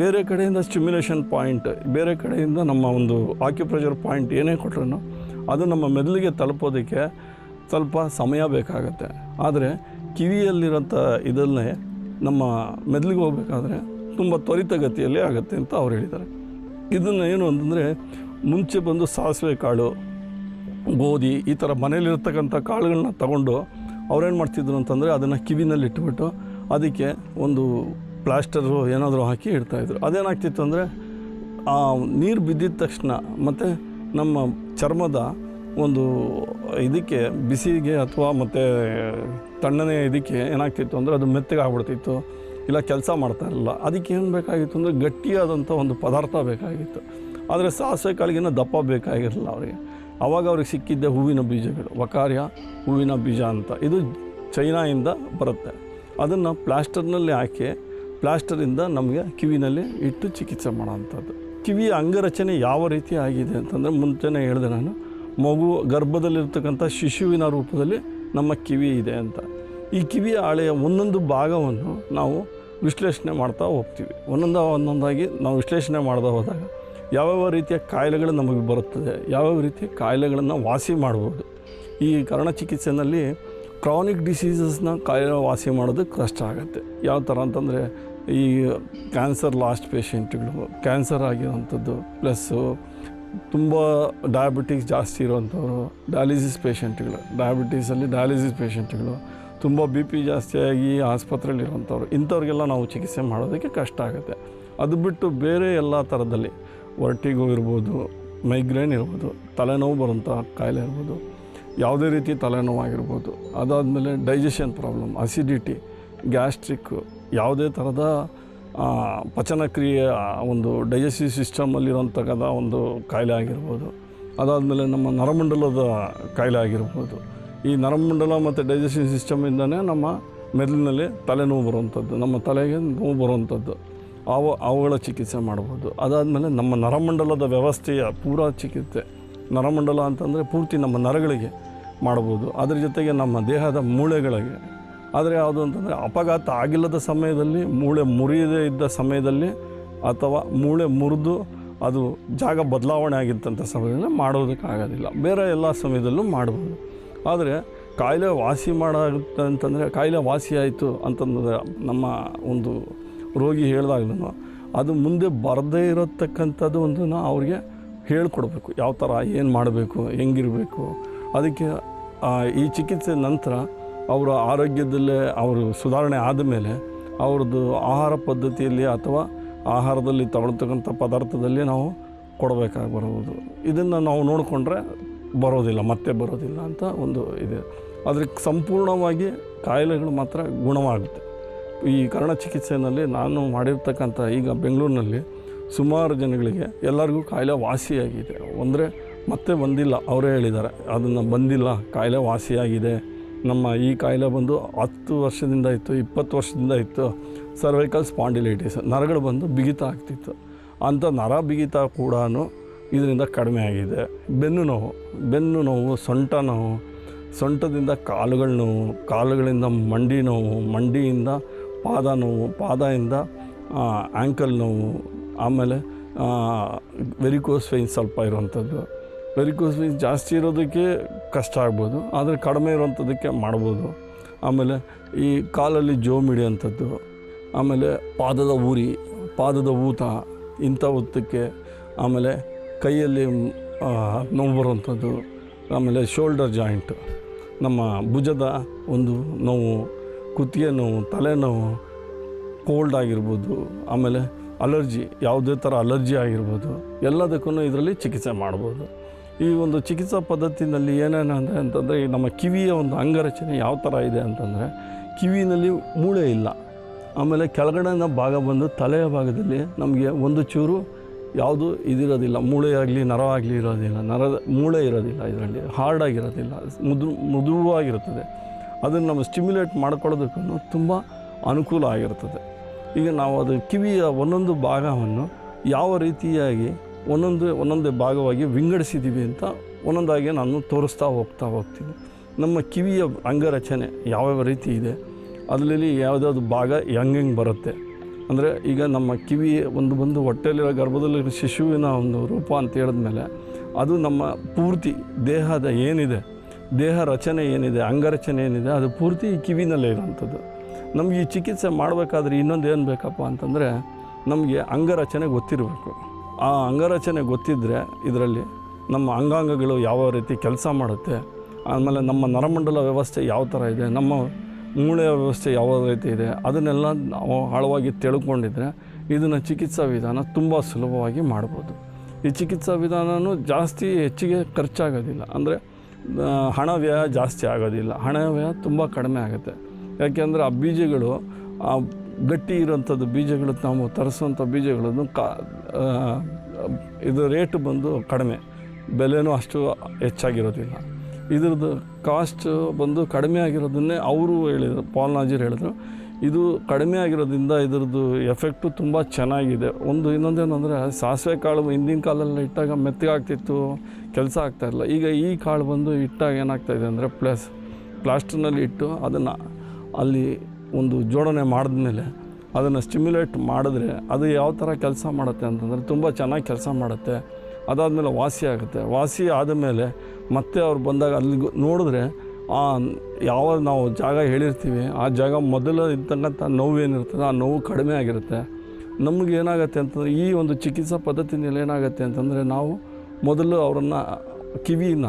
ಬೇರೆ ಕಡೆಯಿಂದ ಸ್ಟಿಮ್ಯುಲೇಷನ್ ಪಾಯಿಂಟ್ ಬೇರೆ ಕಡೆಯಿಂದ ನಮ್ಮ ಒಂದು ಆಕ್ಯುಪ್ರೆಷರ್ ಪಾಯಿಂಟ್ ಏನೇ ಕೊಟ್ರೂ ಅದು ನಮ್ಮ ಮೆದುಳಿಗೆ ತಲುಪೋದಕ್ಕೆ ಸ್ವಲ್ಪ ಸಮಯ ಬೇಕಾಗತ್ತೆ. ಆದರೆ ಕಿವಿಯಲ್ಲಿರೋಂಥ ಇದನ್ನೇ ನಮ್ಮ ಮೆದುಳಿಗೆ ಹೋಗ್ಬೇಕಾದ್ರೆ ತುಂಬ ತ್ವರಿತಗತಿಯಲ್ಲಿ ಆಗುತ್ತೆ ಅಂತ ಅವ್ರು ಹೇಳಿದ್ದಾರೆ. ಇದನ್ನು ಏನು ಅಂತಂದರೆ ಮುಂಚೆ ಬಂದು ಸಾಸಿವೆ ಕಾಳು, ಗೋಧಿ ಈ ಥರ ಮನೇಲಿರ್ತಕ್ಕಂಥ ಕಾಳುಗಳನ್ನ ತಗೊಂಡು ಅವ್ರೇನು ಮಾಡ್ತಿದ್ರು ಅಂತಂದರೆ ಅದನ್ನು ಕಿವಿನಲ್ಲಿ ಇಟ್ಬಿಟ್ಟು ಅದಕ್ಕೆ ಒಂದು ಪ್ಲಾಸ್ಟರು ಏನಾದರೂ ಹಾಕಿ ಇಡ್ತಾಯಿದ್ರು ಅದೇನಾಗ್ತಿತ್ತು ಅಂದರೆ, ಆ ನೀರು ಬಿದ್ದಿದ ತಕ್ಷಣ ಮತ್ತು ನಮ್ಮ ಚರ್ಮದ ಒಂದು ಇದಕ್ಕೆ, ಬಿಸಿಗೆ ಅಥವಾ ಮತ್ತು ತಣ್ಣನೆ ಇದಕ್ಕೆ ಏನಾಗ್ತಿತ್ತು ಅಂದರೆ ಅದು ಮೆತ್ತಗೆ ಆಗ್ಬಿಡ್ತಿತ್ತು ಇಲ್ಲ ಕೆಲಸ ಮಾಡ್ತಾ ಇರಲಿಲ್ಲ. ಅದಕ್ಕೆ ಏನು ಬೇಕಾಗಿತ್ತು ಅಂದರೆ ಗಟ್ಟಿಯಾದಂಥ ಒಂದು ಪದಾರ್ಥ ಬೇಕಾಗಿತ್ತು. ಆದರೆ ಸಾಸಿವೆ ಕಾಳಿಗಿನ ದಪ್ಪ ಬೇಕಾಗಿರಲಿಲ್ಲ ಅವರಿಗೆ. ಆವಾಗ ಅವ್ರಿಗೆ ಸಿಕ್ಕಿದ್ದೆ ಹೂವಿನ ಬೀಜಗಳು, ವಕಾರ್ಯ ಹೂವಿನ ಬೀಜ ಅಂತ. ಇದು ಚೈನಾಯಿಂದ ಬರುತ್ತೆ. ಅದನ್ನು ಪ್ಲಾಸ್ಟರ್ನಲ್ಲಿ ಹಾಕಿ ಪ್ಲಾಸ್ಟರಿಂದ ನಮಗೆ ಕಿವಿನಲ್ಲಿ ಇಟ್ಟು ಚಿಕಿತ್ಸೆ ಮಾಡೋವಂಥದ್ದು ಕಿವಿಯ ಅಂಗರಚನೆ ಯಾವ ರೀತಿ ಆಗಿದೆ ಅಂತಂದರೆ ಮುಂಚೆನೇ ಹೇಳಿದೆ ನಾನು. ಮಗು ಗರ್ಭದಲ್ಲಿರ್ತಕ್ಕಂಥ ಶಿಶುವಿನ ರೂಪದಲ್ಲಿ ನಮ್ಮ ಕಿವಿ ಇದೆ ಅಂತ. ಈ ಕಿವಿಯ ಹಾಳೆಯ ಒಂದೊಂದು ಭಾಗವನ್ನು ನಾವು ವಿಶ್ಲೇಷಣೆ ಮಾಡ್ತಾ ಹೋಗ್ತೀವಿ. ಒಂದೊಂದು ಒಂದೊಂದಾಗಿ ನಾವು ವಿಶ್ಲೇಷಣೆ ಮಾಡ್ತಾ ಹೋದಾಗ ಯಾವ್ಯಾವ ರೀತಿಯ ಕಾಯಿಲೆಗಳು ನಮಗೆ ಬರುತ್ತದೆ, ಯಾವ್ಯಾವ ರೀತಿಯ ಕಾಯಿಲೆಗಳನ್ನು ವಾಸಿ ಮಾಡ್ಬೋದು. ಈ ಕರ್ಣ ಚಿಕಿತ್ಸೆಯಲ್ಲಿ ಕ್ರಾನಿಕ್ ಡಿಸೀಸಸ್ನ ಕಾಯಿಲೆ ವಾಸಿ ಮಾಡೋದು ಕಷ್ಟ ಆಗುತ್ತೆ. ಯಾವ ಥರ ಅಂತಂದರೆ ಈ ಕ್ಯಾನ್ಸರ್ ಲಾಸ್ಟ್ ಪೇಷೆಂಟ್ಗಳು, ಕ್ಯಾನ್ಸರ್ ಆಗಿರೋವಂಥದ್ದು ಪ್ಲಸ್ಸು ತುಂಬ ಡಯಾಬಿಟಿಕ್ಸ್ ಜಾಸ್ತಿ ಇರೋವಂಥವ್ರು ಡಯಾಲಿಸಿಸ್ ಪೇಷೆಂಟ್ಗಳು ಡಯಾಬಿಟೀಸಲ್ಲಿ ಡಯಾಲಿಸಿಸ್ ಪೇಷೆಂಟ್ಗಳು ತುಂಬ ಬಿ ಪಿ ಜಾಸ್ತಿಯಾಗಿ ಆಸ್ಪತ್ರೆಯಲ್ಲಿರುವಂಥವ್ರು ಇಂಥವ್ರಿಗೆಲ್ಲ ನಾವು ಚಿಕಿತ್ಸೆ ಮಾಡೋದಕ್ಕೆ ಕಷ್ಟ ಆಗುತ್ತೆ. ಅದು ಬಿಟ್ಟು ಬೇರೆ ಎಲ್ಲ ಥರದಲ್ಲಿ ವರ್ಟಿಗೋ ಇರ್ಬೋದು ಮೈಗ್ರೇನ್ ಇರ್ಬೋದು, ತಲೆನೋವು ಬರುವಂಥ ಕಾಯಿಲೆ ಇರ್ಬೋದು, ಯಾವುದೇ ರೀತಿ ತಲೆನೋವಾಗಿರ್ಬೋದು ಅದಾದಮೇಲೆ ಡೈಜೆಷನ್ ಪ್ರಾಬ್ಲಮ್ ಅಸಿಡಿಟಿ ಗ್ಯಾಸ್ಟ್ರಿಕ್ಕು ಯಾವುದೇ ಥರದ ಪಚನಕ್ರಿಯೆಯ ಪಚನಕ್ರಿಯೆ ಒಂದು ಡೈಜೆಸ್ಟಿವ್ ಸಿಸ್ಟಮಲ್ಲಿರೋಂಥಕ್ಕದ ಒಂದು ಕಾಯಿಲೆ ಆಗಿರ್ಬೋದು. ಅದಾದಮೇಲೆ ನಮ್ಮ ನರಮಂಡಲದ ಕಾಯಿಲೆ ಆಗಿರ್ಬೋದು. ಈ ನರಮಂಡಲ ಮತ್ತು ಡೈಜೆಸ್ಟಿವ್ ಸಿಸ್ಟಮಿಂದನೇ ನಮ್ಮ ಮೆದುಳಿನಲ್ಲಿ ತಲೆನೋವು ಬರುವಂಥದ್ದು, ನಮ್ಮ ತಲೆಗೆ ನೋವು ಬರುವಂಥದ್ದು. ಅವು, ಅವುಗಳ ಚಿಕಿತ್ಸೆ ಮಾಡ್ಬೋದು. ಅದಾದಮೇಲೆ ನಮ್ಮ ನರಮಂಡಲದ ವ್ಯವಸ್ಥೆಯ ಪೂರ ಚಿಕಿತ್ಸೆ, ನರಮಂಡಲ ಅಂತಂದರೆ ಪೂರ್ತಿ ನಮ್ಮ ನರಗಳಿಗೆ ಮಾಡ್ಬೋದು. ಅದ್ರ ಜೊತೆಗೆ ನಮ್ಮ ದೇಹದ ಮೂಳೆಗಳಿಗೆ ಆದರೆ ಯಾವುದು ಅಂತಂದರೆ ಅಪಘಾತ ಆಗಿಲ್ಲದ ಸಮಯದಲ್ಲಿ ಮೂಳೆ ಮುರಿಯದೇ ಇದ್ದ ಸಮಯದಲ್ಲಿ ಅಥವಾ ಮೂಳೆ ಮುರಿದು ಅದು ಜಾಗ ಬದಲಾವಣೆ ಆಗಿತ್ತಂಥ ಸಮಯದಲ್ಲಿ ಮಾಡೋದಕ್ಕಾಗೋದಿಲ್ಲ. ಬೇರೆ ಎಲ್ಲ ಸಮಯದಲ್ಲೂ ಮಾಡ್ಬೋದು. ಆದರೆ ಕಾಯಿಲೆ ವಾಸಿ ಮಾಡುತ್ತೆ ಅಂತಂದರೆ ಕಾಯಿಲೆ ವಾಸಿ ಆಯಿತು ಅಂತಂದರೆ ನಮ್ಮ ಒಂದು ರೋಗಿ ಹೇಳಿದಾಗ್ಲೂ ಅದು ಮುಂದೆ ಬರದೇ ಇರತಕ್ಕಂಥದ್ದು ಒಂದು ಅವ್ರಿಗೆ ಹೇಳ್ಕೊಡ್ಬೇಕು. ಯಾವ ಥರ ಏನು ಮಾಡಬೇಕು, ಹೆಂಗಿರಬೇಕು. ಅದಕ್ಕೆ ಈ ಚಿಕಿತ್ಸೆ ನಂತರ ಅವರ ಆರೋಗ್ಯದಲ್ಲೇ ಅವರು ಸುಧಾರಣೆ ಆದಮೇಲೆ ಅವ್ರದ್ದು ಆಹಾರ ಪದ್ಧತಿಯಲ್ಲಿ ಅಥವಾ ಆಹಾರದಲ್ಲಿ ತಗೊಳ್ತಕ್ಕಂಥ ಪದಾರ್ಥದಲ್ಲಿ ನಾವು ಕೊಡಬೇಕಾಗಿ ಬರುವುದು ಇದನ್ನು ನಾವು ನೋಡಿಕೊಂಡ್ರೆ ಬರೋದಿಲ್ಲ, ಮತ್ತೆ ಬರೋದಿಲ್ಲ ಅಂತ ಒಂದು ಇದೆ. ಆದರೆ ಸಂಪೂರ್ಣವಾಗಿ ಕಾಯಿಲೆಗಳು ಮಾತ್ರ ಗುಣವಾಗುತ್ತೆ. ಈ ಕರ್ಣ ಚಿಕಿತ್ಸೆಯಲ್ಲಿ ನಾನು ಮಾಡಿರ್ತಕ್ಕಂಥ ಈಗ ಬೆಂಗಳೂರಿನಲ್ಲಿ ಸುಮಾರು ಜನಗಳಿಗೆ ಎಲ್ಲರಿಗೂ ಕಾಯಿಲೆ ವಾಸಿಯಾಗಿದೆ ಅಂದರೆ ಮತ್ತೆ ಬಂದಿಲ್ಲ, ಅವರೇ ಹೇಳಿದ್ದಾರೆ. ಅದನ್ನು ಬಂದಿಲ್ಲ ಕಾಯಿಲೆ ವಾಸಿಯಾಗಿದೆ ನಮ್ಮ ಈ ಕಾಯಿಲೆ ಬಂದು ಹತ್ತು ವರ್ಷದಿಂದ ಇತ್ತು, ಇಪ್ಪತ್ತು ವರ್ಷದಿಂದ ಇತ್ತು. ಸರ್ವೈಕಲ್ ಸ್ಪಾಂಡಿಲೈಟಿಸ್ ನರಗಳು ಬಂದು ಬಿಗಿತ ಆಗ್ತಿತ್ತು. ಅಂಥ ನರ ಬಿಗಿತ ಕೂಡ ಇದರಿಂದ ಕಡಿಮೆ ಆಗಿದೆ. ಬೆನ್ನು ನೋವು ಬೆನ್ನು ನೋವು, ಸೊಂಟ ನೋವು, ಸೊಂಟದಿಂದ ಕಾಲುಗಳ ನೋವು, ಕಾಲುಗಳಿಂದ ಮಂಡಿ ನೋವು, ಮಂಡಿಯಿಂದ ಪಾದ ನೋವು ಪಾದದಿಂದ ಆ್ಯಂಕಲ್ ನೋವು, ಆಮೇಲೆ ವೆರಿಕೋಸ್ ವೈನ್ ಸ್ವಲ್ಪ ಇರುವಂಥದ್ದು. ವೆರಿಕೋಸ್ ವೈನ್ ಜಾಸ್ತಿ ಇರೋದಕ್ಕೆ ಕಷ್ಟ ಆಗ್ಬೋದು, ಆದರೆ ಕಡಿಮೆ ಇರುವಂಥದ್ದಕ್ಕೆ ಮಾಡ್ಬೋದು. ಆಮೇಲೆ ಈ ಕಾಲಲ್ಲಿ ಜೋಮಿಡಿ ಹಿಡಿಯೋಂಥದ್ದು ಆಮೇಲೆ ಪಾದದ ಉರಿ ಪಾದದ ಊತ, ಇಂಥ ಊತಕ್ಕೆ ಆಮೇಲೆ ಕೈಯಲ್ಲಿ ನೋವು ಬರುವಂಥದ್ದು, ಆಮೇಲೆ ಶೋಲ್ಡರ್ ಜಾಯಿಂಟ್, ನಮ್ಮ ಭುಜದ ಒಂದು ನೋವು, ಕುತ್ತಿಗೆ ನೋವು ತಲೆನೋವು ಕೋಲ್ಡ್ ಆಗಿರ್ಬೋದು, ಆಮೇಲೆ ಅಲರ್ಜಿ, ಯಾವುದೇ ಥರ ಅಲರ್ಜಿ ಆಗಿರ್ಬೋದು ಎಲ್ಲದಕ್ಕೂ ಇದರಲ್ಲಿ ಚಿಕಿತ್ಸೆ ಮಾಡ್ಬೋದು. ಈ ಒಂದು ಚಿಕಿತ್ಸಾ ಪದ್ಧತಿನಲ್ಲಿ ಏನೇನು ಅಂದರೆ ಅಂತಂದರೆ ನಮ್ಮ ಕಿವಿಯ ಒಂದು ಅಂಗರಚನೆ ಯಾವ ಥರ ಇದೆ ಅಂತಂದರೆ ಕಿವಿನಲ್ಲಿ ಮೂಳೆ ಇಲ್ಲ. ಆಮೇಲೆ ಕೆಳಗಡೆನ ಭಾಗ ಬಂದು ತಲೆಯ ಭಾಗದಲ್ಲಿ ನಮಗೆ ಒಂದು ಚೂರು ಯಾವುದು ಇದಿರೋದಿಲ್ಲ, ಮೂಳೆ ಆಗಲಿ, ನರ ಇರೋದಿಲ್ಲ ನರದ ಮೂಳೆ ಇರೋದಿಲ್ಲ ಇದರಲ್ಲಿ ಹಾರ್ಡ್ ಆಗಿರೋದಿಲ್ಲ ಮೃದು ಮೃದುವಾಗಿರುತ್ತದೆ. ಅದನ್ನು ನಾವು ಸ್ಟಿಮ್ಯುಲೇಟ್ ಮಾಡ್ಕೊಳ್ಳೋದಕ್ಕೂ ತುಂಬ ಅನುಕೂಲ ಆಗಿರ್ತದೆ ಈಗ ನಾವು ಅದು ಕಿವಿಯ ಒಂದೊಂದು ಭಾಗವನ್ನು ಯಾವ ರೀತಿಯಾಗಿ ಒಂದೊಂದು, ಒಂದೊಂದೇ ಭಾಗವಾಗಿ ವಿಂಗಡಿಸಿದ್ದೀವಿ ಅಂತ ಒಂದೊಂದಾಗಿ ನಾನು ತೋರಿಸ್ತಾ ಹೋಗ್ತಾ ಹೋಗ್ತೀನಿ. ನಮ್ಮ ಕಿವಿಯ ಅಂಗರಚನೆ ಯಾವ್ಯಾವ ರೀತಿ ಇದೆ, ಅದರಲ್ಲಿ ಯಾವುದಾದ್ರು ಭಾಗ ಹೆಂಗೆ ಬರುತ್ತೆ? ಅಂದರೆ ಈಗ ನಮ್ಮ ಕಿವಿ ಒಂದು ಬಂದು ಹೊಟ್ಟೆಯಲ್ಲಿರೋ ಗರ್ಭದಲ್ಲಿರೋ ಶಿಶುವಿನ ಒಂದು ರೂಪ ಅಂತ ಹೇಳಿದ್ಮೇಲೆ ಅದು ನಮ್ಮ ಪೂರ್ತಿ ದೇಹದ ಏನಿದೆ, ದೇಹ ರಚನೆ ಏನಿದೆ, ಅಂಗರಚನೆ ಏನಿದೆ, ಅದು ಪೂರ್ತಿ ಕಿವಿನಲ್ಲೇ ಇರೋವಂಥದ್ದು ನಮಗೆ ಈ ಚಿಕಿತ್ಸೆ ಮಾಡಬೇಕಾದ್ರೆ ಇನ್ನೊಂದು ಏನು ಬೇಕಪ್ಪ ಅಂತಂದರೆ ನಮಗೆ ಅಂಗರಚನೆ ಗೊತ್ತಿರಬೇಕು. ಆ ಅಂಗರಚನೆ ಗೊತ್ತಿದ್ದರೆ ಇದರಲ್ಲಿ ನಮ್ಮ ಅಂಗಾಂಗಗಳು ಯಾವ ರೀತಿ ಕೆಲಸ ಮಾಡುತ್ತೆ, ಆಮೇಲೆ ನಮ್ಮ ನರಮಂಡಲ ವ್ಯವಸ್ಥೆ ಯಾವ ಥರ ಇದೆ, ನಮ್ಮ ಮೂಳೆಯ ವ್ಯವಸ್ಥೆ ಯಾವ ರೀತಿ ಇದೆ, ಅದನ್ನೆಲ್ಲ ನಾವು ಆಳವಾಗಿ ತಿಳ್ಕೊಂಡಿದ್ರೆ ಇದನ್ನು ಚಿಕಿತ್ಸಾ ವಿಧಾನ ತುಂಬ ಸುಲಭವಾಗಿ ಮಾಡ್ಬೋದು. ಈ ಚಿಕಿತ್ಸಾ ವಿಧಾನವೂ ಜಾಸ್ತಿ ಹೆಚ್ಚಿಗೆ ಖರ್ಚಾಗೋದಿಲ್ಲ. ಅಂದರೆ ಹಣ ವ್ಯಯ ಜಾಸ್ತಿ ಆಗೋದಿಲ್ಲ. ಹಣ ವ್ಯಯ ತುಂಬ ಕಡಿಮೆ ಆಗುತ್ತೆ. ಯಾಕೆಂದರೆ ಆ ಬೀಜಗಳು ಆ ಗಟ್ಟಿ ಇರೋಂಥದ್ದು ಬೀಜಗಳು ನಾವು ತರಿಸುವಂಥ ಬೀಜಗಳನ್ನು ಕಾ ಇದು ರೇಟ್ ಬಂದು ಕಡಿಮೆ. ಬೆಲೆನೂ ಅಷ್ಟು ಹೆಚ್ಚಾಗಿರೋದಿಲ್ಲ. ಇದ್ರದ್ದು ಕಾಸ್ಟ್ ಬಂದು ಕಡಿಮೆ ಆಗಿರೋದನ್ನೇ ಅವರು ಹೇಳಿದರು, ಪಾಲ್ ಹೇಳಿದರು ಹೇಳಿದ್ರು. ಇದು ಕಡಿಮೆ ಆಗಿರೋದ್ರಿಂದ ಇದ್ರದ್ದು ಎಫೆಕ್ಟು ತುಂಬ ಚೆನ್ನಾಗಿದೆ. ಒಂದು ಇನ್ನೊಂದೇನಂದರೆ ಸಾಸಿವೆ ಕಾಳು ಹಿಂದಿನ ಕಾಲದಲ್ಲಿ ಇಟ್ಟಾಗ ಮೆತ್ತಗಾಗ್ತಿತ್ತು ಕೆಲಸ ಆಗ್ತಾಯಿಲ್ಲ ಈಗ ಈ ಕಾಳು ಬಂದು ಇಟ್ಟಾಗ ಏನಾಗ್ತಾಯಿದೆ ಅಂದರೆ, ಪ್ಲಸ್ ಪ್ಲಾಸ್ಟರ್ನಲ್ಲಿ ಇಟ್ಟು ಅದನ್ನು ಅಲ್ಲಿ ಒಂದು ಜೋಡಣೆ ಮಾಡಿದ್ಮೇಲೆ ಅದನ್ನು ಸ್ಟಿಮ್ಯುಲೇಟ್ ಮಾಡಿದ್ರೆ ಅದು ಯಾವ ಥರ ಕೆಲಸ ಮಾಡುತ್ತೆ ಅಂತಂದರೆ ತುಂಬ ಚೆನ್ನಾಗಿ ಕೆಲಸ ಮಾಡುತ್ತೆ. ಅದಾದಮೇಲೆ ವಾಸಿ ಆಗುತ್ತೆ. ವಾಸಿ ಆದಮೇಲೆ ಮತ್ತೆ ಅವ್ರು ಬಂದಾಗ ಅಲ್ಲಿ ನೋಡಿದ್ರೆ ಆ ಯಾವ ನಾವು ಜಾಗ ಹೇಳಿರ್ತೀವಿ, ಆ ಜಾಗ ಮೊದಲು ಇರ್ತಕ್ಕಂಥ ನೋವು ಏನಿರ್ತದೆ, ಆ ನೋವು ಕಡಿಮೆ ಆಗಿರುತ್ತೆ. ನಮಗೆ ಏನಾಗುತ್ತೆ ಅಂತಂದರೆ ಈ ಒಂದು ಚಿಕಿತ್ಸಾ ಪದ್ಧತಿನಲ್ಲಿ ಏನಾಗುತ್ತೆ ಅಂತಂದರೆ ನಾವು ಮೊದಲು ಅವರನ್ನು ಕಿವಿನ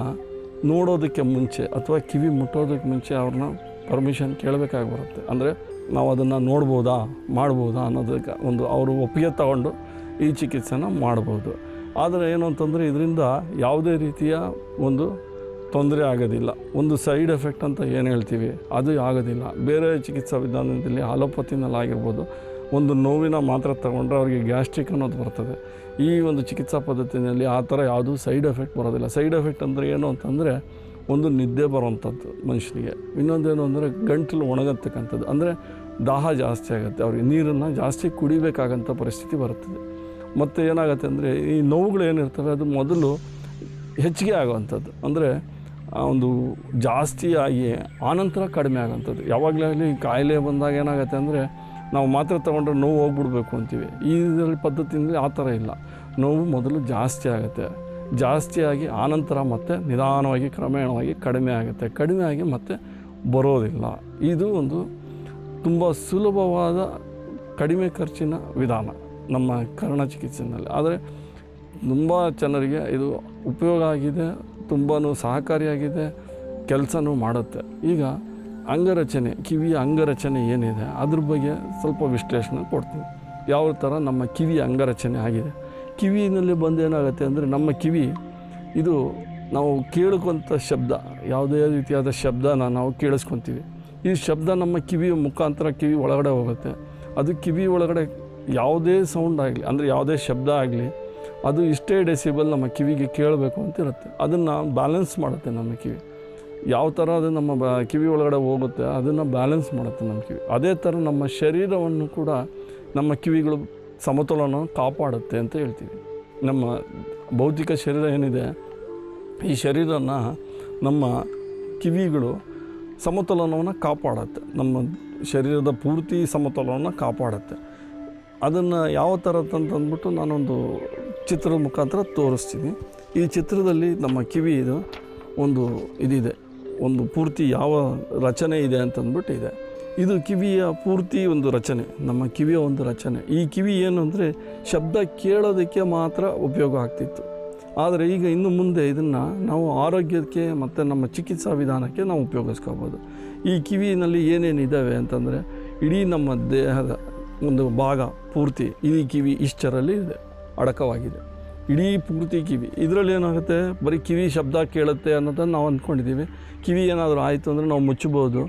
ನೋಡೋದಕ್ಕೆ ಮುಂಚೆ ಅಥವಾ ಕಿವಿ ಮುಟ್ಟೋದಕ್ಕೆ ಮುಂಚೆ ಅವ್ರನ್ನ ಪರ್ಮಿಷನ್ ಕೇಳಬೇಕಾಗಿ ಬರುತ್ತೆ. ಅಂದರೆ ನಾವು ಅದನ್ನು ನೋಡ್ಬೋದಾ, ಮಾಡ್ಬೋದಾ ಅನ್ನೋದಕ್ಕೆ ಒಂದು ಅವರು ಒಪ್ಪಿಗೆ ತಗೊಂಡು ಈ ಚಿಕಿತ್ಸೆನ ಮಾಡ್ಬೋದು. ಆದರೆ ಏನು ಅಂತಂದರೆ ಇದರಿಂದ ಯಾವುದೇ ರೀತಿಯ ಒಂದು ತೊಂದರೆ ಆಗೋದಿಲ್ಲ. ಒಂದು ಸೈಡ್ ಎಫೆಕ್ಟ್ ಅಂತ ಏನು ಹೇಳ್ತೀವಿ, ಅದು ಆಗೋದಿಲ್ಲ. ಬೇರೆ ಚಿಕಿತ್ಸಾ ವಿಧಾನದಲ್ಲಿ ಅಲೋಪತಿನಲ್ಲಿ ಆಗಿರ್ಬೋದು. ಒಂದು ನೋವಿನ ಮಾತ್ರ ತಗೊಂಡ್ರೆ ಅವರಿಗೆ ಗ್ಯಾಸ್ಟ್ರಿಕ್ ಅನ್ನೋದು ಬರ್ತದೆ. ಈ ಒಂದು ಚಿಕಿತ್ಸಾ ಪದ್ಧತಿಯಲ್ಲಿ ಆ ಥರ ಯಾವುದೂ ಸೈಡ್ ಎಫೆಕ್ಟ್ ಬರೋದಿಲ್ಲ. ಸೈಡ್ ಎಫೆಕ್ಟ್ ಅಂದರೆ ಏನು ಅಂತಂದರೆ ಒಂದು ನಿದ್ದೆ ಬರುವಂಥದ್ದು ಮನುಷ್ಯನಿಗೆ. ಇನ್ನೊಂದೇನು ಅಂದರೆ ಗಂಟಲು ಒಣಗತಕ್ಕಂಥದ್ದು. ಅಂದರೆ ದಾಹ ಜಾಸ್ತಿ ಆಗುತ್ತೆ. ಅವ್ರಿಗೆ ನೀರನ್ನು ಜಾಸ್ತಿ ಕುಡಿಬೇಕಾಗಂಥ ಪರಿಸ್ಥಿತಿ ಬರುತ್ತದೆ. ಮತ್ತು ಏನಾಗುತ್ತೆ ಅಂದರೆ ಈ ನೋವುಗಳು ಏನಿರ್ತವೆ, ಅದು ಮೊದಲು ಹೆಚ್ಚಿಗೆ ಆಗುವಂಥದ್ದು. ಅಂದರೆ ಒಂದು ಜಾಸ್ತಿ ಆಗಿ ಆನಂತರ ಕಡಿಮೆ ಆಗೋಂಥದ್ದು ಯಾವಾಗಲೇ ಕಾಯಿಲೆ ಬಂದಾಗ ಏನಾಗುತ್ತೆ ಅಂದರೆ ನಾವು ಮಾತ್ರೆ ತೊಗೊಂಡ್ರೆ ನೋವು ಹೋಗ್ಬಿಡ್ಬೇಕು ಅಂತೀವಿ. ಈ ಪದ್ಧತಿಯಲ್ಲಿ ಆ ಥರ ಇಲ್ಲ. ನೋವು ಮೊದಲು ಜಾಸ್ತಿ ಆಗುತ್ತೆ. ಜಾಸ್ತಿ ಆಗಿ ಆನಂತರ ಮತ್ತೆ ನಿಧಾನವಾಗಿ ಕ್ರಮೇಣವಾಗಿ ಕಡಿಮೆ ಆಗುತ್ತೆ. ಕಡಿಮೆ ಆಗಿ ಮತ್ತೆ ಬರೋದಿಲ್ಲ. ಇದು ಒಂದು ತುಂಬ ಸುಲಭವಾದ ಕಡಿಮೆ ಖರ್ಚಿನ ವಿಧಾನ ನಮ್ಮ ಕರ್ಣ ಚಿಕಿತ್ಸೆಯಲ್ಲಿ ಆದರೆ ತುಂಬ ಜನರಿಗೆ ಇದು ಉಪಯೋಗ ಆಗಿದೆ ತುಂಬಾ ಸಹಕಾರಿಯಾಗಿದೆ, ಕೆಲಸನೂ ಮಾಡುತ್ತೆ. ಈಗ ಅಂಗರಚನೆ ಕಿವಿಯ ಅಂಗರಚನೆ ಏನಿದೆ, ಅದ್ರ ಬಗ್ಗೆ ಸ್ವಲ್ಪ ವಿಶ್ಲೇಷಣೆ ಕೊಡ್ತೀನಿ. ಯಾವ ಥರ ನಮ್ಮ ಕಿವಿಯ ಅಂಗರಚನೆ ಆಗಿದೆ ಕಿವಿನಲ್ಲಿ ಬಂದು ಏನಾಗುತ್ತೆ ಅಂದರೆ ನಮ್ಮ ಕಿವಿ, ಇದು ನಾವು ಕೇಳ್ಕೊಂಥ ಶಬ್ದ, ಯಾವುದೇ ರೀತಿಯಾದ ಶಬ್ದನ ನಾವು ಕೇಳಿಸ್ಕೊತೀವಿ. ಈ ಶಬ್ದ ನಮ್ಮ ಕಿವಿಯ ಮುಖಾಂತರ ಕಿವಿ ಒಳಗಡೆ ಹೋಗುತ್ತೆ. ಅದು ಕಿವಿ ಒಳಗಡೆ ಯಾವುದೇ ಸೌಂಡ್ ಆಗಲಿ, ಅಂದರೆ ಯಾವುದೇ ಶಬ್ದ ಆಗಲಿ, ಅದು ಇಷ್ಟೇ ಡೆಸಿಬಲ್ ನಮ್ಮ ಕಿವಿಗೆ ಕೇಳಬೇಕು ಅಂತ ಇರುತ್ತೆ. ಅದನ್ನು ಬ್ಯಾಲೆನ್ಸ್ ಮಾಡುತ್ತೆ ನಮ್ಮ ಕಿವಿ. ಯಾವ ಥರ ಅದು ನಮ್ಮ ಬ, ಕಿವಿ ಒಳಗಡೆ ಹೋಗುತ್ತೆ, ಅದನ್ನು ಬ್ಯಾಲೆನ್ಸ್ ಮಾಡುತ್ತೆ ನಮ್ಮ ಕಿವಿ. ಅದೇ ಥರ ನಮ್ಮ ಶರೀರವನ್ನು ಕೂಡ ನಮ್ಮ ಕಿವಿಗಳು ಸಮತೋಲನ ಕಾಪಾಡುತ್ತೆ ಅಂತ ಹೇಳ್ತೀವಿ. ನಮ್ಮ ಭೌತಿಕ ಶರೀರ ಏನಿದೆ, ಈ ಶರೀರನ ನಮ್ಮ ಕಿವಿಗಳು ಸಮತೋಲನವನ್ನು ಕಾಪಾಡುತ್ತೆ. ನಮ್ಮ ಶರೀರದ ಪೂರ್ತಿ ಸಮತೋಲನವನ್ನು ಕಾಪಾಡುತ್ತೆ. ಅದನ್ನು ಯಾವ ಥರ ಅಂತಂದ್ಬಿಟ್ಟು ನಾನೊಂದು ಚಿತ್ರದ ಮುಖಾಂತರ ತೋರಿಸ್ತೀನಿ. ಈ ಚಿತ್ರದಲ್ಲಿ ನಮ್ಮ ಕಿವಿ ಇದು ಒಂದು ಇದಿದೆ. ಒಂದು ಪೂರ್ತಿ ಯಾವ ರಚನೆ ಇದೆ ಅಂತಂದ್ಬಿಟ್ಟು ಇದೆ. ಇದು ಕಿವಿಯ ಪೂರ್ತಿ ಒಂದು ರಚನೆ, ನಮ್ಮ ಕಿವಿಯ ಒಂದು ರಚನೆ. ಈ ಕಿವಿ ಏನು ಅಂದರೆ ಶಬ್ದ ಕೇಳೋದಕ್ಕೆ ಮಾತ್ರ ಉಪಯೋಗ ಆಗ್ತಿತ್ತು. ಆದರೆ ಈಗ ಇನ್ನು ಮುಂದೆ ಇದನ್ನು ನಾವು ಆರೋಗ್ಯಕ್ಕೆ ಮತ್ತು ನಮ್ಮ ಚಿಕಿತ್ಸಾ ವಿಧಾನಕ್ಕೆ ನಾವು ಉಪಯೋಗಿಸ್ಕೋಬೋದು. ಈ ಕಿವಿನಲ್ಲಿ ಏನೇನಿದ್ದಾವೆ ಅಂತಂದರೆ ಇಡೀ ನಮ್ಮ ದೇಹದ ಒಂದು ಭಾಗ ಪೂರ್ತಿ ಇಡೀ ಕಿವಿ ಇಷ್ಟರಲ್ಲಿ ಇದೆ, ಅಡಕವಾಗಿದೆ. ಇಡೀ ಪೂರ್ತಿ ಕಿವಿ. ಇದರಲ್ಲಿ ಏನಾಗುತ್ತೆ? ಬರೀ ಕಿವಿ ಶಬ್ದ ಕೇಳುತ್ತೆ ಅನ್ನೋದನ್ನು ನಾವು ಅಂದ್ಕೊಂಡಿದ್ದೀವಿ. ಕಿವಿ ಏನಾದರೂ ಆಯಿತು ಅಂದರೆ ನಾವು ಮುಚ್ಚಬೋದು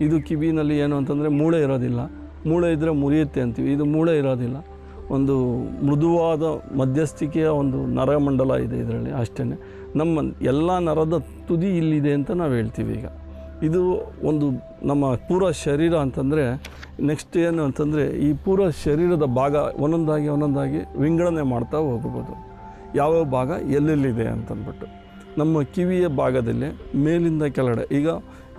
ಇದು ಕಿವಿನಲ್ಲಿ ಏನು ಅಂತಂದರೆ ಮೂಳೆ ಇರೋದಿಲ್ಲ. ಮೂಳೆ ಇದ್ದರೆ ಮುರಿಯುತ್ತೆ ಅಂತೀವಿ. ಇದು ಮೂಳೆ ಇರೋದಿಲ್ಲ. ಒಂದು ಮೃದುವಾದ ಮಧ್ಯಸ್ಥಿಕೆಯ ಒಂದು ನರಮಂಡಲ ಇದೆ ಇದರಲ್ಲಿ ಅಷ್ಟೇ ನಮ್ಮ ಎಲ್ಲ ನರದ ತುದಿ ಇಲ್ಲಿದೆ ಅಂತ ನಾವು ಹೇಳ್ತೀವಿ ಈಗ. ಇದು ಒಂದು ನಮ್ಮ ಪೂರ ಶರೀರ ಅಂತಂದರೆ ನೆಕ್ಸ್ಟ್ ಏನು ಅಂತಂದರೆ ಈ ಪೂರ ಶರೀರದ ಭಾಗ ಒಂದೊಂದಾಗಿ ಒಂದೊಂದಾಗಿ ವಿಂಗಡಣೆ ಮಾಡ್ತಾ ಹೋಗ್ಬೋದು. ಯಾವ್ಯಾವ ಭಾಗ? ಎಲ್ಲೆಲ್ಲಿದೆ ಅಂತಂದ್ಬಿಟ್ಟು. ನಮ್ಮ ಕಿವಿಯ ಭಾಗದಲ್ಲಿ ಮೇಲಿಂದ ಕೆಳಗಡೆ ಈಗ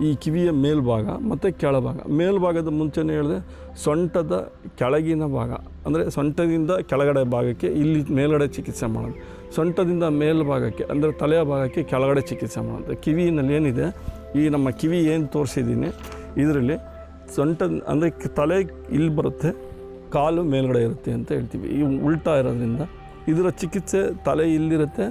ಈ ಕಿವಿಯ ಮೇಲ್ಭಾಗ ಮತ್ತು ಕೆಳಭಾಗ. ಮೇಲ್ಭಾಗದ ಮುಂಚೆನೇ ಹೇಳಿದೆ, ಸೊಂಟದ ಕೆಳಗಿನ ಭಾಗ. ಅಂದರೆ ಸೊಂಟದಿಂದ ಕೆಳಗಡೆ ಭಾಗಕ್ಕೆ ಇಲ್ಲಿ ಮೇಲ್ಗಡೆ ಚಿಕಿತ್ಸೆ ಮಾಡೋದು. ಸೊಂಟದಿಂದ ಮೇಲ್ಭಾಗಕ್ಕೆ, ಅಂದರೆ ತಲೆಯ ಭಾಗಕ್ಕೆ ಕೆಳಗಡೆ ಚಿಕಿತ್ಸೆ ಮಾಡೋದು. ಕಿವಿಯಲ್ಲಿ ಏನಿದೆ, ಈ ನಮ್ಮ ಕಿವಿ ಏನು ತೋರಿಸಿದ್ದೀನಿ, ಇದರಲ್ಲಿ ಸೊಂಟ, ಅಂದರೆ ತಲೆ ಇಲ್ಲಿ ಬರುತ್ತೆ, ಕಾಲು ಮೇಲ್ಗಡೆ ಇರುತ್ತೆ ಅಂತ ಹೇಳ್ತೀವಿ. ಈ ಉಲ್ಟಾ ಇರೋದ್ರಿಂದ ಇದರ ಚಿಕಿತ್ಸೆ ತಲೆ ಇಲ್ಲಿರುತ್ತೆ,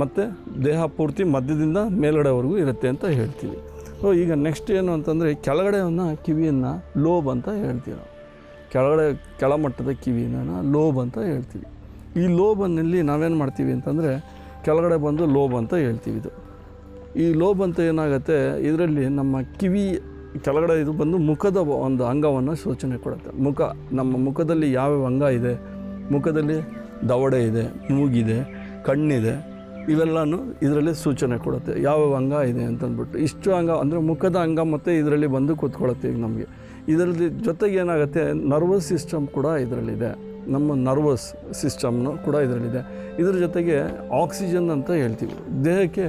ಮತ್ತು ದೇಹ ಪೂರ್ತಿ ಮಧ್ಯದಿಂದ ಮೇಲ್ಗಡೆವರೆಗೂ ಇರುತ್ತೆ ಅಂತ ಹೇಳ್ತೀವಿ. ಸೊ ಈಗ ನೆಕ್ಸ್ಟ್ ಏನು ಅಂತಂದರೆ ಕೆಳಗಡೆಯನ್ನು ಕಿವಿಯನ್ನು ಲೋಬ್ ಅಂತ ಹೇಳ್ತೀವಿ ನಾವು. ಕೆಳಗಡೆ, ಕೆಳಮಟ್ಟದ ಕಿವಿಯನ್ನ ಲೋಬ್ ಅಂತ ಹೇಳ್ತೀವಿ. ಈ ಲೋಬನ್ನಲ್ಲಿ ನಾವೇನು ಮಾಡ್ತೀವಿ ಅಂತಂದರೆ ಕೆಳಗಡೆ ಬಂದು ಲೋಬ್ ಅಂತ ಹೇಳ್ತೀವಿ ಇದು. ಈ ಲೋಬ್ ಅಂತ ಏನಾಗುತ್ತೆ? ಇದರಲ್ಲಿ ನಮ್ಮ ಕಿವಿ ಕೆಳಗಡೆ ಇದು ಬಂದು ಮುಖದ ಒಂದು ಅಂಗವನ್ನು ಸೂಚನೆ ಕೊಡುತ್ತೆ. ಮುಖ, ನಮ್ಮ ಮುಖದಲ್ಲಿ ಯಾವ್ಯಾವ ಅಂಗ ಇದೆ? ಮುಖದಲ್ಲಿ ದವಡೆ ಇದೆ, ಮೂಗಿದೆ, ಕಣ್ಣಿದೆ. ಇವೆಲ್ಲನೂ ಇದರಲ್ಲಿ ಸೂಚನೆ ಕೊಡುತ್ತೆ. ಯಾವ್ಯಾವ ಅಂಗ ಇದೆ ಅಂತಂದ್ಬಿಟ್ಟು. ಇಷ್ಟು ಅಂಗ ಅಂದರೆ ಮುಖದ ಅಂಗ ಮತ್ತು ಇದರಲ್ಲಿ ಬಂದು ಕೂತ್ಕೊಳ್ಳುತ್ತೆ ಈಗ ನಮಗೆ. ಇದರಲ್ಲಿ ಜೊತೆಗೆ ಏನಾಗುತ್ತೆ ನರ್ವಸ್ ಸಿಸ್ಟಮ್ ಕೂಡ ಇದರಲ್ಲಿದೆ. ನಮ್ಮ ನರ್ವಸ್ ಸಿಸ್ಟಮ್ನು ಕೂಡ ಇದರಲ್ಲಿದೆ. ಇದರ ಜೊತೆಗೆ ಆಕ್ಸಿಜನ್ ಅಂತ ಹೇಳ್ತೀವಿ. ದೇಹಕ್ಕೆ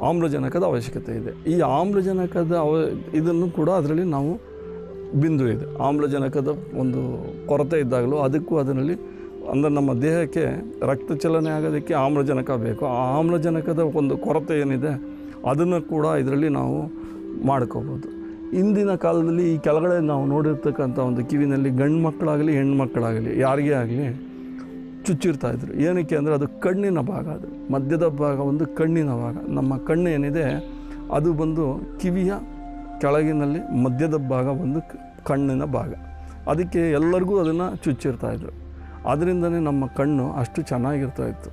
ಆಮ್ಲಜನಕದ ಅವಶ್ಯಕತೆ ಇದೆ. ಈ ಆಮ್ಲಜನಕದ ಅವ, ಇದನ್ನು ಕೂಡ ಅದರಲ್ಲಿ ನಾವು ಬಿಂದು ಇದೆ. ಆಮ್ಲಜನಕದ ಒಂದು ಕೊರತೆ ಇದ್ದಾಗಲೂ ಅದಕ್ಕೂ ಅದರಲ್ಲಿ ಅಂದರೆ ನಮ್ಮ ದೇಹಕ್ಕೆ ರಕ್ತ ಚಲನೆ ಆಗೋದಕ್ಕೆ ಆಮ್ಲಜನಕ ಬೇಕು. ಆ ಆಮ್ಲಜನಕದ ಒಂದು ಕೊರತೆ ಏನಿದೆ, ಅದನ್ನು ಕೂಡ ಇದರಲ್ಲಿ ನಾವು ಮಾಡ್ಕೋಬೋದು. ಇಂದಿನ ಕಾಲದಲ್ಲಿ ಈ ಕೆಳಗಡೆ ನಾವು ನೋಡಿರ್ತಕ್ಕಂಥ ಒಂದು ಕಿವಿನಲ್ಲಿ ಗಂಡು ಮಕ್ಕಳಾಗಲಿ, ಹೆಣ್ಣು ಮಕ್ಕಳಾಗಲಿ, ಯಾರಿಗೇ ಆಗಲಿ ಚುಚ್ಚಿರ್ತಾ ಇದ್ರು. ಏನಕ್ಕೆ ಅಂದರೆ ಅದು ಕಣ್ಣಿನ ಭಾಗ ಅದು. ಮಧ್ಯದ ಭಾಗ ಒಂದು ಕಣ್ಣಿನ ಭಾಗ. ನಮ್ಮ ಕಣ್ಣು ಏನಿದೆ, ಅದು ಬಂದು ಕಿವಿಯ ಕೆಳಗಿನಲ್ಲಿ ಮಧ್ಯದ ಭಾಗ ಒಂದು ಕಣ್ಣಿನ ಭಾಗ. ಅದಕ್ಕೆ ಎಲ್ಲರಿಗೂ ಅದನ್ನು ಚುಚ್ಚಿರ್ತಾ ಇದ್ರು. ಅದರಿಂದನೇ ನಮ್ಮ ಕಣ್ಣು ಅಷ್ಟು ಚೆನ್ನಾಗಿರ್ತಾ ಇತ್ತು.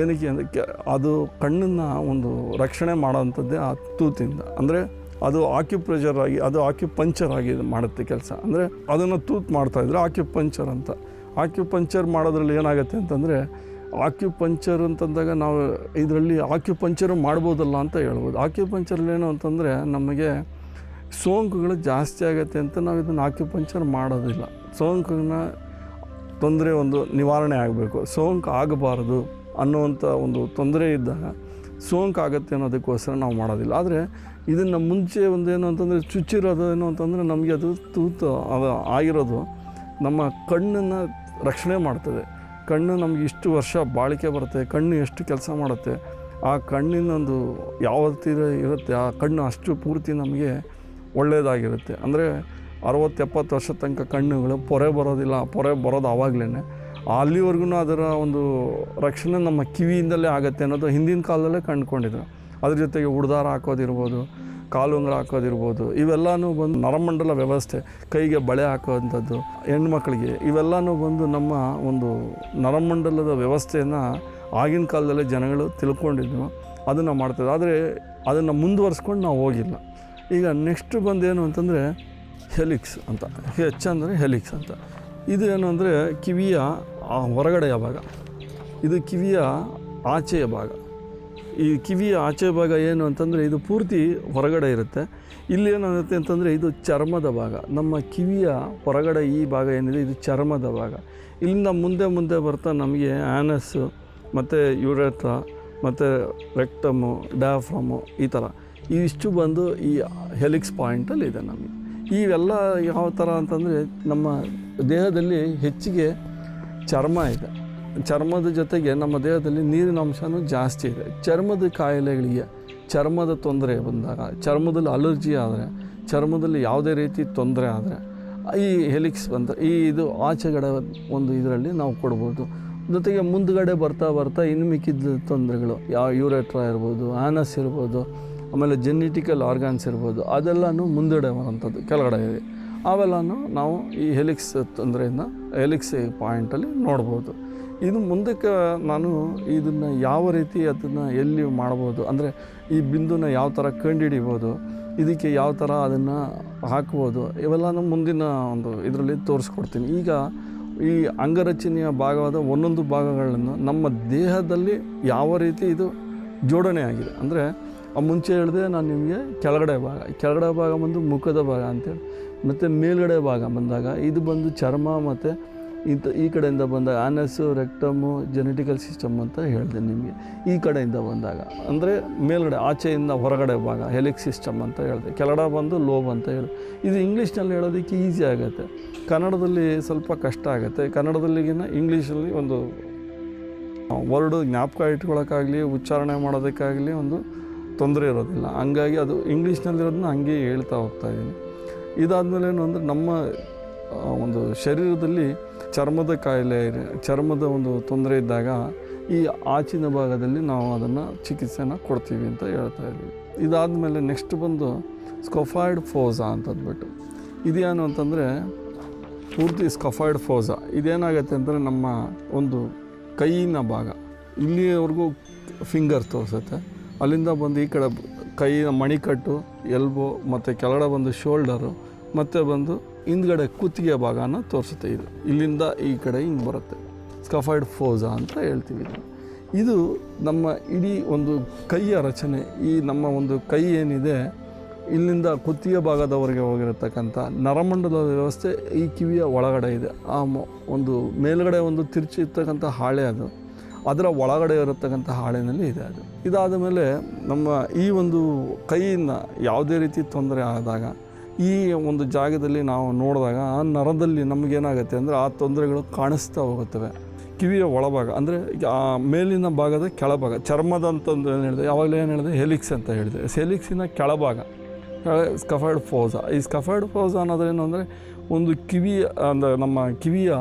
ಏನಕ್ಕೆ ಅಂದರೆ ಅದು ಕಣ್ಣನ್ನು ಒಂದು ರಕ್ಷಣೆ ಮಾಡೋವಂಥದ್ದೇ ಆ ತೂತಿಂದ. ಅಂದರೆ ಅದು ಆಕ್ಯುಪ್ರೆಷರ್ ಆಗಿ, ಅದು ಆಕ್ಯುಪಂಚರ್ ಆಗಿ ಮಾಡುತ್ತೆ ಕೆಲಸ. ಅಂದರೆ ಅದನ್ನು ತೂತ್ ಮಾಡ್ತಾಯಿದ್ರೆ ಆಕ್ಯುಪಂಚರ್ ಅಂತ. ಆಕ್ಯುಪಂಚರ್ ಮಾಡೋದ್ರಲ್ಲಿ ಏನಾಗುತ್ತೆ ಅಂತಂದರೆ ಆಕ್ಯುಪಂಚರ್ ಅಂತಂದಾಗ ನಾವು ಇದರಲ್ಲಿ ಆಕ್ಯುಪಂಚರ್ ಮಾಡ್ಬೋದಲ್ಲ ಅಂತ ಹೇಳ್ಬೋದು. ಆಕ್ಯುಪಂಚರಲ್ಲಿ ಏನು ಅಂತಂದರೆ ನಮಗೆ ಸೋಂಕುಗಳು ಜಾಸ್ತಿ ಆಗುತ್ತೆ ಅಂತ ನಾವು ಇದನ್ನು ಆಕ್ಯುಪಂಚರ್ ಮಾಡೋದಿಲ್ಲ. ಸೋಂಕನ್ನ ತೊಂದರೆ ಒಂದು ನಿವಾರಣೆ ಆಗಬೇಕು. ಸೋಂಕು ಆಗಬಾರ್ದು ಅನ್ನುವಂಥ ಒಂದು ತೊಂದರೆ ಇದ್ದಾಗ ಸೋಂಕು ಆಗುತ್ತೆ ಅನ್ನೋದಕ್ಕೋಸ್ಕರ ನಾವು ಮಾಡೋದಿಲ್ಲ. ಆದರೆ ಇದನ್ನು ಮುಂಚೆ ಒಂದು ಏನು ಅಂತಂದರೆ ಚುಚ್ಚಿರೋದು ಏನು ಅಂತಂದರೆ ನಮಗೆ ಅದು ತೂತು ಅದು ಆಗಿರೋದು ನಮ್ಮ ಕಣ್ಣನ್ನು ರಕ್ಷಣೆ ಮಾಡ್ತದೆ. ಕಣ್ಣು ನಮಗೆ ಇಷ್ಟು ವರ್ಷ ಬಾಳಿಕೆ ಬರುತ್ತೆ, ಕಣ್ಣು ಎಷ್ಟು ಕೆಲಸ ಮಾಡುತ್ತೆ, ಆ ಕಣ್ಣಿನೊಂದು ಯಾವತ್ತಿರ ಇರುತ್ತೆ, ಆ ಕಣ್ಣು ಅಷ್ಟು ಪೂರ್ತಿ ನಮಗೆ ಒಳ್ಳೆಯದಾಗಿರುತ್ತೆ ಅಂದರೆ ಅರವತ್ತು ಎಪ್ಪತ್ತು ವರ್ಷ ತನಕ ಕಣ್ಣುಗಳು ಪೊರೆ ಬರೋದಿಲ್ಲ, ಪೊರೆ ಬರೋದು ಆವಾಗಲೇ ಅಲ್ಲಿವರೆಗೂ ಅದರ ಒಂದು ರಕ್ಷಣೆ ನಮ್ಮ ಕಿವಿಯಿಂದಲೇ ಆಗುತ್ತೆ ಅನ್ನೋದು ಹಿಂದಿನ ಕಾಲದಲ್ಲೇ ಕಂಡುಕೊಂಡಿದ್ರು. ಅದ್ರ ಜೊತೆಗೆ ಉಡ್ದಾರ ಹಾಕೋದಿರ್ಬೋದು, ಕಾಲುಂಗ್ರ ಹಾಕೋದಿರ್ಬೋದು, ಇವೆಲ್ಲನೂ ಬಂದು ನರಮಂಡಲ ವ್ಯವಸ್ಥೆ, ಕೈಗೆ ಬಳೆ ಹಾಕೋವಂಥದ್ದು, ಹೆಣ್ಮಕ್ಳಿಗೆ ಇವೆಲ್ಲನೂ ಬಂದು ನಮ್ಮ ಒಂದು ನರಮಂಡಲದ ವ್ಯವಸ್ಥೆಯನ್ನು ಆಗಿನ ಕಾಲದಲ್ಲೇ ಜನಗಳು ತಿಳ್ಕೊಂಡಿದ್ರು, ಅದನ್ನು ಮಾಡ್ತಾರೆ ಆದರೆ ಅದನ್ನು ಮುಂದುವರ್ಸ್ಕೊಂಡು ನಾವು ಹೋಗಿಲ್ಲ. ಈಗ ನೆಕ್ಸ್ಟ್ ಬಂದೇನು ಅಂತಂದರೆ ಹೆಲಿಕ್ಸ್ ಅಂತ ಹೆಚ್ ಅಂದರೆ ಹೆಲಿಕ್ಸ್ ಅಂತ. ಇದು ಏನು ಅಂದರೆ ಕಿವಿಯ ಹೊರಗಡೆಯ ಭಾಗ. ಇದು ಕಿವಿಯ ಆಚೆಯ ಭಾಗ. ಈ ಕಿವಿಯ ಆಚೆಯ ಭಾಗ ಏನು ಅಂತಂದರೆ ಇದು ಪೂರ್ತಿ ಹೊರಗಡೆ ಇರುತ್ತೆ. ಇಲ್ಲಿ ಏನಾಗುತ್ತೆ ಅಂತಂದರೆ ಇದು ಚರ್ಮದ ಭಾಗ. ನಮ್ಮ ಕಿವಿಯ ಹೊರಗಡೆ ಈ ಭಾಗ ಏನಿದೆ, ಇದು ಚರ್ಮದ ಭಾಗ. ಇಲ್ಲಿಂದ ಮುಂದೆ ಮುಂದೆ ಬರ್ತಾ ನಮಗೆ ಆ್ಯನಸ್ಸು ಮತ್ತು ಯುರೇತ್ರ ಮತ್ತು ರೆಕ್ಟಮು ಡಯಾಫ್ರಮು ಈ ಥರ ಇವಿಷ್ಟು ಬಂದು ಈ ಹೆಲಿಕ್ಸ್ ಪಾಯಿಂಟಲ್ಲಿ ಇದೆ ನಮಗೆ. ಇವೆಲ್ಲ ಯಾವ ಥರ ಅಂತಂದರೆ ನಮ್ಮ ದೇಹದಲ್ಲಿ ಹೆಚ್ಚಿಗೆ ಚರ್ಮ ಇದೆ. ಚರ್ಮದ ಜೊತೆಗೆ ನಮ್ಮ ದೇಹದಲ್ಲಿ ನೀರಿನ ಅಂಶನೂ ಜಾಸ್ತಿ ಇದೆ. ಚರ್ಮದ ಕಾಯಿಲೆಗಳಿಗೆ ಚರ್ಮದ ತೊಂದರೆ ಬಂದಾಗ, ಚರ್ಮದಲ್ಲಿ ಅಲರ್ಜಿ ಆದರೆ, ಚರ್ಮದಲ್ಲಿ ಯಾವುದೇ ರೀತಿ ತೊಂದರೆ ಆದರೆ, ಈ ಹೆಲಿಕ್ಸ್ ಬಂದ, ಈ ಇದು ಆಚೆಗಡೆ ಒಂದು ಇದರಲ್ಲಿ ನಾವು ಕೊಡ್ಬೋದು. ಜೊತೆಗೆ ಮುಂದ್ಗಡೆ ಬರ್ತಾ ಬರ್ತಾ ಇನ್ನು ಮಿಕ್ಕಿದ ತೊಂದರೆಗಳು ಯಾವ ಯೂರೆಟ್ರಾ ಇರ್ಬೋದು, ಆನಸ್ ಇರ್ಬೋದು ಆಮೇಲೆ ಜೆನೆಟಿಕಲ್ ಆರ್ಗಾನ್ಸ್ ಇರ್ಬೋದು, ಅದೆಲ್ಲನೂ ಮುಂದಡೆ ಬರೋಂಥದ್ದು ಕೆಳಗಡೆ ಇದೆ. ಅವೆಲ್ಲನೂ ನಾವು ಈ ಹೆಲಿಕ್ಸ್ ತೊಂದರೆಯಿಂದ ಹೆಲಿಕ್ಸ್ ಪಾಯಿಂಟಲ್ಲಿ ನೋಡ್ಬೋದು. ಇದು ಮುಂದಕ್ಕೆ ನಾನು ಇದನ್ನು ಯಾವ ರೀತಿ ಅದನ್ನು ಎಲ್ಲಿ ಮಾಡ್ಬೋದು, ಅಂದರೆ ಈ ಬಿಂದುನ ಯಾವ ಥರ ಕಂಡುಹಿಡಿಬೋದು, ಇದಕ್ಕೆ ಯಾವ ಥರ ಅದನ್ನು ಹಾಕ್ಬೋದು, ಇವೆಲ್ಲನೂ ಮುಂದಿನ ಒಂದು ಇದರಲ್ಲಿ ತೋರಿಸ್ಕೊಡ್ತೀನಿ. ಈಗ ಈ ಅಂಗರಚನೆಯ ಭಾಗವಾದ ಒಂದೊಂದು ಭಾಗಗಳನ್ನು ನಮ್ಮ ದೇಹದಲ್ಲಿ ಯಾವ ರೀತಿ ಇದು ಜೋಡಣೆ ಆಗಿದೆ ಅಂದರೆ ಮುಂಚೆ ಹೇಳಿದೆ ನಾನು ನಿಮಗೆ ಕೆಳಗಡೆ ಭಾಗ. ಕೆಳಗಡೆ ಭಾಗ ಬಂದು ಮುಖದ ಭಾಗ ಅಂತೇಳಿ. ಮತ್ತು ಮೇಲ್ಗಡೆ ಭಾಗ ಬಂದಾಗ ಇದು ಬಂದು ಚರ್ಮ ಮತ್ತು ಇಂಥ ಈ ಕಡೆಯಿಂದ ಬಂದಾಗ ಆನಸ್ಸು, ರೆಕ್ಟಮು ಜೆನೆಟಿಕಲ್ ಸಿಸ್ಟಮ್ ಅಂತ ಹೇಳಿದೆ ನಿಮಗೆ. ಈ ಕಡೆಯಿಂದ ಬಂದಾಗ ಅಂದರೆ ಮೇಲ್ಗಡೆ, ಆಚೆಯಿಂದ ಹೊರಗಡೆ ಭಾಗ ಹೆಲಿಕ್ ಸಿಸ್ಟಮ್ ಅಂತ ಹೇಳಿದೆ. ಕೆಳಗಡೆ ಬಂದು ಲೋಬ್ ಅಂತ ಹೇಳಿ. ಇದು ಇಂಗ್ಲೀಷ್ನಲ್ಲಿ ಹೇಳೋದಕ್ಕೆ ಈಸಿ ಆಗುತ್ತೆ. ಕನ್ನಡದಲ್ಲಿ ಸ್ವಲ್ಪ ಕಷ್ಟ ಆಗುತ್ತೆ. ಕನ್ನಡದಲ್ಲಿಗಿನ ಇಂಗ್ಲೀಷಲ್ಲಿ ಒಂದು ವರ್ಡು ಜ್ಞಾಪಕ ಇಟ್ಕೊಳ್ಳೋಕ್ಕಾಗಲಿ ಉಚ್ಚಾರಣೆ ಮಾಡೋದಕ್ಕಾಗಲಿ ಒಂದು ತೊಂದರೆ ಇರೋದಿಲ್ಲ. ಹಂಗಾಗಿ ಅದು ಇಂಗ್ಲೀಷ್ನಲ್ಲಿರೋದನ್ನ ಹಂಗೆ ಹೇಳ್ತಾ ಹೋಗ್ತಾ ಇದ್ದೀನಿ. ಇದಾದಮೇಲೆ ಏನು ಅಂದರೆ ನಮ್ಮ ಒಂದು ಶರೀರದಲ್ಲಿ ಚರ್ಮದ ಕಾಯಿಲೆ ಚರ್ಮದ ಒಂದು ತೊಂದರೆ ಇದ್ದಾಗ ಈ ಆಚಿನ ಭಾಗದಲ್ಲಿ ನಾವು ಅದನ್ನು ಚಿಕಿತ್ಸೆನ ಕೊಡ್ತೀವಿ ಅಂತ ಹೇಳ್ತಾ ಇದ್ವಿ ಇದಾದಮೇಲೆ ನೆಕ್ಸ್ಟ್ ಬಂದು ಸ್ಕೊಫಾಯ್ಡ್ ಫೋಸಾ ಅಂತಂದ್ಬಿಟ್ಟು ಇದೇನು ಅಂತಂದರೆ ಪೂರ್ತಿ ಸ್ಕಫಾಯ್ಡ್ ಫೋಸಾ. ಇದೇನಾಗತ್ತೆ ಅಂದರೆ ನಮ್ಮ ಒಂದು ಕೈಯಿನ ಭಾಗ ಇಲ್ಲಿಯವರೆಗೂ ಫಿಂಗರ್ ತೋರಿಸುತ್ತೆ. ಅಲ್ಲಿಂದ ಬಂದು ಈ ಕಡೆ ಕೈಯ ಮಣಿಕಟ್ಟು ಎಲ್ಬೋ ಮತ್ತು ಕೆಳಗಡೆ ಬಂದು ಶೋಲ್ಡರು ಮತ್ತು ಬಂದು ಹಿಂದ್ಗಡೆ ಕುತ್ತಿಗೆ ಭಾಗನ ತೋರಿಸುತ್ತೆ ಇದು. ಇಲ್ಲಿಂದ ಈ ಕಡೆ ಹಿಂಗೆ ಬರುತ್ತೆ. ಸ್ಕಫೈಡ್ ಫೋಸಾ ಅಂತ ಹೇಳ್ತೀವಿ ಇದು ಇದು ನಮ್ಮ ಇಡೀ ಒಂದು ಕೈಯ ರಚನೆ. ಈ ನಮ್ಮ ಒಂದು ಕೈ ಏನಿದೆ, ಇಲ್ಲಿಂದ ಕುತ್ತಿಗೆ ಭಾಗದವರೆಗೆ ಹೋಗಿರತಕ್ಕಂಥ ನರಮಂಡಲದ ವ್ಯವಸ್ಥೆ ಈ ಕಿವಿಯ ಒಳಗಡೆ ಇದೆ. ಆ ಒಂದು ಮೇಲುಗಡೆ ಒಂದು ತಿರುಚಿರ್ತಕ್ಕಂಥ ಹಾಳೆ ಅದು. ಅದರ ಒಳಗಡೆ ಇರತಕ್ಕಂಥ ಹಾಳೆನಲ್ಲಿ ಇದೆ ಅದು. ಇದಾದ ಮೇಲೆ ನಮ್ಮ ಈ ಒಂದು ಕೈಯಿಂದ ಯಾವುದೇ ರೀತಿ ತೊಂದರೆ ಆದಾಗ, ಈ ಒಂದು ಜಾಗದಲ್ಲಿ ನಾವು ನೋಡಿದಾಗ ಆ ನರದಲ್ಲಿ ನಮಗೇನಾಗುತ್ತೆ ಅಂದರೆ ಆ ತೊಂದರೆಗಳು ಕಾಣಿಸ್ತಾ ಹೋಗುತ್ತವೆ. ಕಿವಿಯ ಒಳಭಾಗ ಅಂದರೆ ಆ ಮೇಲಿನ ಭಾಗದ ಕೆಳಭಾಗ, ಚರ್ಮದ ಅಂತಂದು ಏನು ಹೇಳಿದೆ, ಯಾವಾಗಲೂ ಏನು ಹೇಳಿದೆ, ಹೆಲಿಕ್ಸ್ ಅಂತ ಹೇಳಿದೆ. ಹೆಲಿಕ್ಸಿನ ಕೆಳಭಾಗ ಸ್ಕಫರ್ಡ್ ಫೋಸಾ. ಈ ಸ್ಕಫರ್ಡ್ ಫೋಸಾ ಅನ್ನೋದ್ರೇನು ಅಂದರೆ ಒಂದು ಕಿವಿ ಅಂದರೆ ನಮ್ಮ ಕಿವಿಯ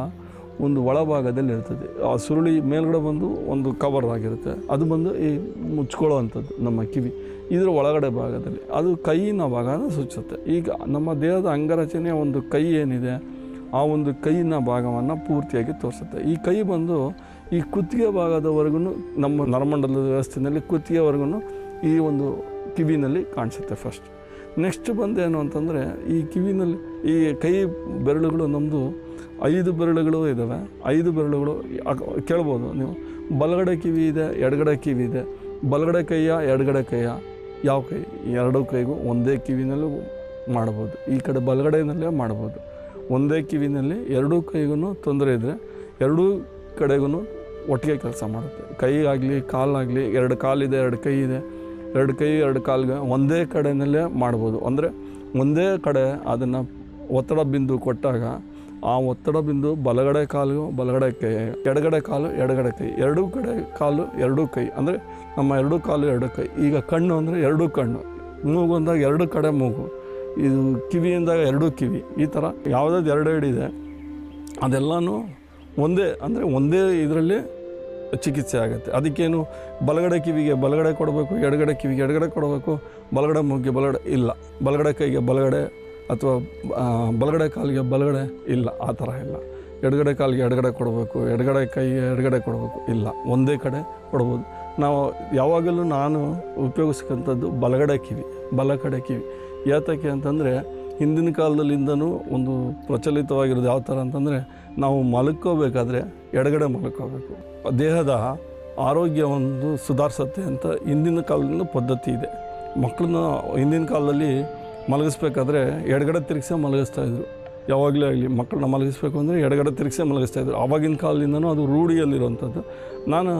ಒಂದು ಒಳಭಾಗದಲ್ಲಿ ಇರ್ತದೆ. ಆ ಸುರುಳಿ ಮೇಲ್ಗಡೆ ಬಂದು ಒಂದು ಕವರ್ ಆಗಿರುತ್ತೆ. ಅದು ಬಂದು ಈ ಮುಚ್ಕೊಳ್ಳೋ ಅಂಥದ್ದು ನಮ್ಮ ಕಿವಿ. ಇದರ ಒಳಗಡೆ ಭಾಗದಲ್ಲಿ. ಅದು ಕೈಯಿನ ಭಾಗನ ಸೂಚಿಸುತ್ತೆ. ಈಗ ನಮ್ಮ ದೇಹದ ಅಂಗರಚನೆಯ ಒಂದು ಕೈ ಏನಿದೆ, ಆ ಒಂದು ಕೈಯಿನ ಭಾಗವನ್ನು ಪೂರ್ತಿಯಾಗಿ ತೋರಿಸುತ್ತೆ. ಈ ಕೈ ಬಂದು ಈ ಕುತ್ತಿಗೆ ಭಾಗದವರೆಗೂ ನಮ್ಮ ನರಮಂಡಲದ ವ್ಯವಸ್ಥೆಯಲ್ಲಿ ಕುತ್ತಿಗೆವರೆಗೂ ಈ ಒಂದು ಕಿವಿನಲ್ಲಿ ಕಾಣಿಸುತ್ತೆ ಫಸ್ಟ್ ನೆಕ್ಸ್ಟ್ ಬಂದು ಏನು ಅಂತಂದರೆ ಈ ಕಿವಿನಲ್ಲಿ ಈ ಕೈ ಬೆರಳುಗಳು ನಮ್ಮದು ಐದು ಬೆರಳುಗಳು ಇದ್ದಾವೆ ಐದು ಬೆರಳುಗಳು ಕೇಳ್ಬೋದು ನೀವು. ಬಲಗಡೆ ಕಿವಿ ಇದೆ, ಎಡಗಡೆ ಕಿವಿ ಇದೆ. ಬಲಗಡೆ ಕೈಯ, ಎಡಗಡೆ ಕೈಯ. ಯಾವ ಕೈ? ಎರಡೂ ಕೈಗೂ ಒಂದೇ ಕಿವಿನಲ್ಲೂ ಮಾಡ್ಬೋದು. ಈ ಕಡೆ ಬಲಗಡೆಯಲ್ಲೇ ಮಾಡ್ಬೋದು. ಒಂದೇ ಕಿವಿನಲ್ಲಿ ಎರಡೂ ಕೈಗೂ ತೊಂದರೆ ಇದ್ದರೆ ಎರಡೂ ಕಡೆಗೂ ಒಟ್ಟಿಗೆ ಕೆಲಸ ಮಾಡುತ್ತೆ. ಕೈ ಆಗಲಿ ಕಾಲಾಗಲಿ, ಎರಡು ಕಾಲಿದೆ, ಎರಡು ಕೈ ಇದೆ. ಎರಡು ಕೈ, ಎರಡು ಕಾಲಿಗೆ ಒಂದೇ ಕಡೆಯಲ್ಲೇ ಮಾಡ್ಬೋದು. ಅಂದರೆ ಒಂದೇ ಕಡೆ ಅದನ್ನು ಒತ್ತಡ ಬಿಂದು ಕೊಟ್ಟಾಗ ಆ ಒತ್ತಡ ಬಿಂದು ಬಲಗಡೆ ಕಾಲು, ಬಲಗಡೆ ಕೈ, ಎಡಗಡೆ ಕಾಲು, ಎಡಗಡೆ ಕೈ, ಎರಡೂ ಕಡೆ ಕಾಲು, ಎರಡೂ ಕೈ, ಅಂದರೆ ನಮ್ಮ ಎರಡೂ ಕಾಲು, ಎರಡು ಕೈ. ಈಗ ಕಣ್ಣು ಅಂದರೆ ಎರಡೂ ಕಣ್ಣು. ಮೂಗು ಅಂದಾಗ ಎರಡು ಕಡೆ ಮೂಗು. ಇದು ಕಿವಿಯಿಂದಾಗ ಎರಡೂ ಕಿವಿ. ಈ ಥರ ಯಾವುದಾದ್ರು ಎರಡು ಇದೆ, ಅದೆಲ್ಲನೂ ಒಂದೇ, ಅಂದರೆ ಒಂದೇ ಇದರಲ್ಲಿ ಚಿಕಿತ್ಸೆ ಆಗುತ್ತೆ. ಅದಕ್ಕೇನು ಬಲಗಡೆ ಕಿವಿಗೆ ಬಲಗಡೆ ಕೊಡಬೇಕು, ಎಡಗಡೆ ಕಿವಿಗೆ ಎಡಗಡೆ ಕೊಡಬೇಕು, ಬಲಗಡೆ ಮೂಗಿಗೆ ಬಲಗಡೆ ಇಲ್ಲ. ಬಲಗಡೆ ಕೈಗೆ ಬಲಗಡೆ ಅಥವಾ ಬಲಗಡೆ ಕಾಲಿಗೆ ಬಲಗಡೆ ಇಲ್ಲ, ಆ ಥರ ಇಲ್ಲ. ಎಡಗಡೆ ಕಾಲಿಗೆ ಎಡಗಡೆ ಕೊಡಬೇಕು, ಎಡಗಡೆ ಕೈಗೆ ಎಡಗಡೆ ಕೊಡಬೇಕು, ಇಲ್ಲ. ಒಂದೇ ಕಡೆ ಕೊಡ್ಬೋದು. ನಾವು ಯಾವಾಗಲೂ ನಾನು ಉಪಯೋಗಿಸ್ಕೊಂಥದ್ದು ಬಲಗಡೆ ಕಿವಿ, ಬಲ ಕಡೆ ಕಿವಿ. ಯಾತಕ್ಕೆ ಅಂತಂದರೆ, ಹಿಂದಿನ ಕಾಲದಲ್ಲಿಂದನೂ ಒಂದು ಪ್ರಚಲಿತವಾಗಿರೋದು ಯಾವ ಥರ ಅಂತಂದರೆ, ನಾವು ಮಲ್ಕೋಬೇಕಾದ್ರೆ ಎಡಗಡೆ ಮಲ್ಕೋಬೇಕು ದೇಹದ ಆರೋಗ್ಯ ಒಂದು ಸುಧಾರಿಸುತ್ತೆ ಅಂತ ಹಿಂದಿನ ಕಾಲದಿಂದ ಪದ್ಧತಿ ಇದೆ. ಮಕ್ಕಳನ್ನ ಹಿಂದಿನ ಕಾಲದಲ್ಲಿ ಮಲಗಿಸ್ಬೇಕಾದ್ರೆ ಎಡಗಡೆ ತಿರುಗಿಸೇ ಮಲಗಿಸ್ತಾಯಿದ್ರು ಯಾವಾಗಲೇ ಆಗಲಿ ಮಕ್ಕಳನ್ನ ಮಲಗಿಸ್ಬೇಕು ಅಂದರೆ ಎಡಗಡೆ ತಿರುಗಿಸೇ ಮಲಗಿಸ್ತಾಯಿದ್ರು ಆವಾಗಿನ ಕಾಲದಿಂದನೂ ಅದು ರೂಢಿಯಲ್ಲಿರುವಂಥದ್ದು. ನಾನು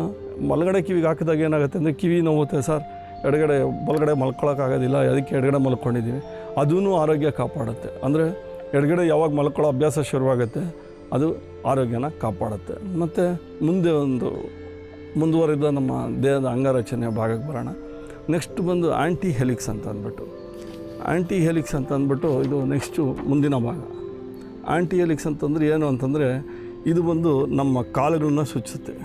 ಮಲಗಡೆ ಕಿವಿಗೆ ಹಾಕಿದಾಗ ಏನಾಗುತ್ತೆ ಅಂದರೆ ಕಿವಿ ನೋವುತ್ತೆ ಸರ್, ಎಡಗಡೆ, ಬಲಗಡೆ ಮಲ್ಕೊಳ್ಳೋಕ್ಕಾಗೋದಿಲ್ಲ ಅದಕ್ಕೆ ಎಡಗಡೆ ಮಲ್ಕೊಂಡಿದ್ದೀವಿ. ಅದೂ ಆರೋಗ್ಯ ಕಾಪಾಡುತ್ತೆ. ಅಂದರೆ ಎಡಗಡೆ ಯಾವಾಗ ಮಲ್ಕೊಳ್ಳೋ ಅಭ್ಯಾಸ ಶುರುವಾಗುತ್ತೆ, ಅದು ಆರೋಗ್ಯನ ಕಾಪಾಡುತ್ತೆ. ಮತ್ತು ಮುಂದೆ ಒಂದು, ಮುಂದುವರೆದ ನಮ್ಮ ದೇಹದ ಅಂಗರಚನೆಯ ಭಾಗಕ್ಕೆ ಬರೋಣ. ನೆಕ್ಸ್ಟ್ ಬಂದು ಆ್ಯಂಟಿ ಹೆಲಿಕ್ಸ್ ಅಂತ ಅಂದ್ಬಿಟ್ಟು. ಆ್ಯಂಟಿ ಹೆಲಿಕ್ಸ್ ಅಂತ ಅಂದ್ಬಿಟ್ಟು ಇದು ನೆಕ್ಸ್ಟು ಮುಂದಿನ ಭಾಗ. ಆ್ಯಂಟಿ ಹೆಲಿಕ್ಸ್ ಅಂತಂದರೆ ಏನು ಅಂತಂದರೆ ಇದು ಬಂದು ನಮ್ಮ ಕಾಲುಗಳನ್ನ ಸುಚ್ಚುತ್ತೆ.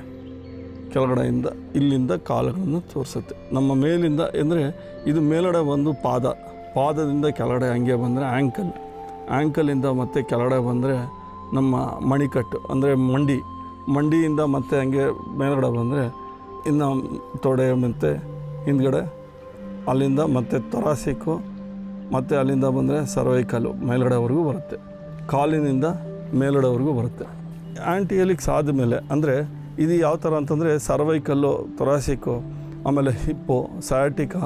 ಕೆಳಗಡೆಯಿಂದ ಇಲ್ಲಿಂದ ಕಾಲುಗಳನ್ನು ತೋರಿಸುತ್ತೆ. ನಮ್ಮ ಮೇಲಿಂದ ಅಂದರೆ ಇದು ಮೇಲಡೆ ಬಂದು ಪಾದ. ಪಾದದಿಂದ ಕೆಳಗಡೆ ಹಂಗೆ ಬಂದರೆ ಆ್ಯಂಕಲ್ ಆ್ಯಂಕಲಿಂದ ಮತ್ತೆ ಕೆಳಗಡೆ ಬಂದರೆ ನಮ್ಮ ಮಣಿಕಟ್ಟು, ಅಂದರೆ ಮಂಡಿ. ಮಂಡಿಯಿಂದ ಮತ್ತೆ ಹಂಗೆ ಮೇಲ್ಗಡೆ ಬಂದರೆ ಇನ್ನು ತೊಡೆ ಮತ್ತು ಹಿಂದ್ಗಡೆ ಅಲ್ಲಿಂದ ಮತ್ತೆ ತೊರಾಸಿಕ್ಕು ಮತ್ತು ಅಲ್ಲಿಂದ ಬಂದರೆ ಸರ್ವೈಕಲ್ಲು ಮೇಲ್ಗಡೆವರೆಗೂ ಬರುತ್ತೆ. ಕಾಲಿನಿಂದ ಮೇಲ್ಗಡೆವರೆಗೂ ಬರುತ್ತೆ. ಆ್ಯಂಟಿಯಲಿಕ್ಸ್ ಆದಮೇಲೆ ಅಂದರೆ ಇದು ಯಾವ ಥರ ಅಂತಂದರೆ ಸರ್ವೈಕಲ್ಲು ತೊರಾಸಿಕ್ಕು ಆಮೇಲೆ ಹಿಪ್ಪು ಸಯಾಟಿಕಾ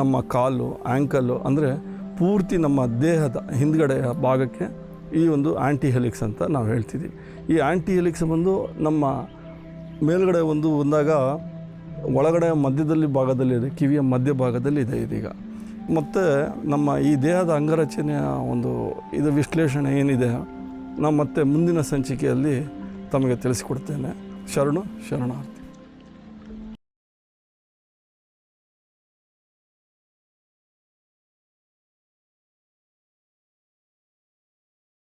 ನಮ್ಮ ಕಾಲು ಆ್ಯಂಕಲ್ಲು ಅಂದರೆ ಪೂರ್ತಿ ನಮ್ಮ ದೇಹದ ಹಿಂದ್ಗಡೆಯ ಭಾಗಕ್ಕೆ ಈ ಒಂದು ಆ್ಯಂಟಿಹೆಲಿಕ್ಸ್ ಅಂತ ನಾವು ಹೇಳ್ತೀವಿ ಈ ಆ್ಯಂಟಿಹೆಲಿಕ್ಸ್ ಬಂದು ನಮ್ಮ ಮೇಲ್ಗಡೆ ಒಂದು ಬಂದಾಗ ಒಳಗಡೆ ಮಧ್ಯದಲ್ಲಿ ಭಾಗದಲ್ಲಿ ಇದೆ, ಕಿವಿಯ ಮಧ್ಯ ಭಾಗದಲ್ಲಿ ಇದೆ ಇದೀಗ. ಮತ್ತು ನಮ್ಮ ಈ ದೇಹದ ಅಂಗರಚನೆಯ ಒಂದು ಇದು ವಿಶ್ಲೇಷಣೆ ಏನಿದೆ ನಾವು ಮತ್ತೆ ಮುಂದಿನ ಸಂಚಿಕೆಯಲ್ಲಿ ತಮಗೆ ತಿಳಿಸಿಕೊಡ್ತೇನೆ. ಶರಣು ಶರಣಾರ್ಥಿ.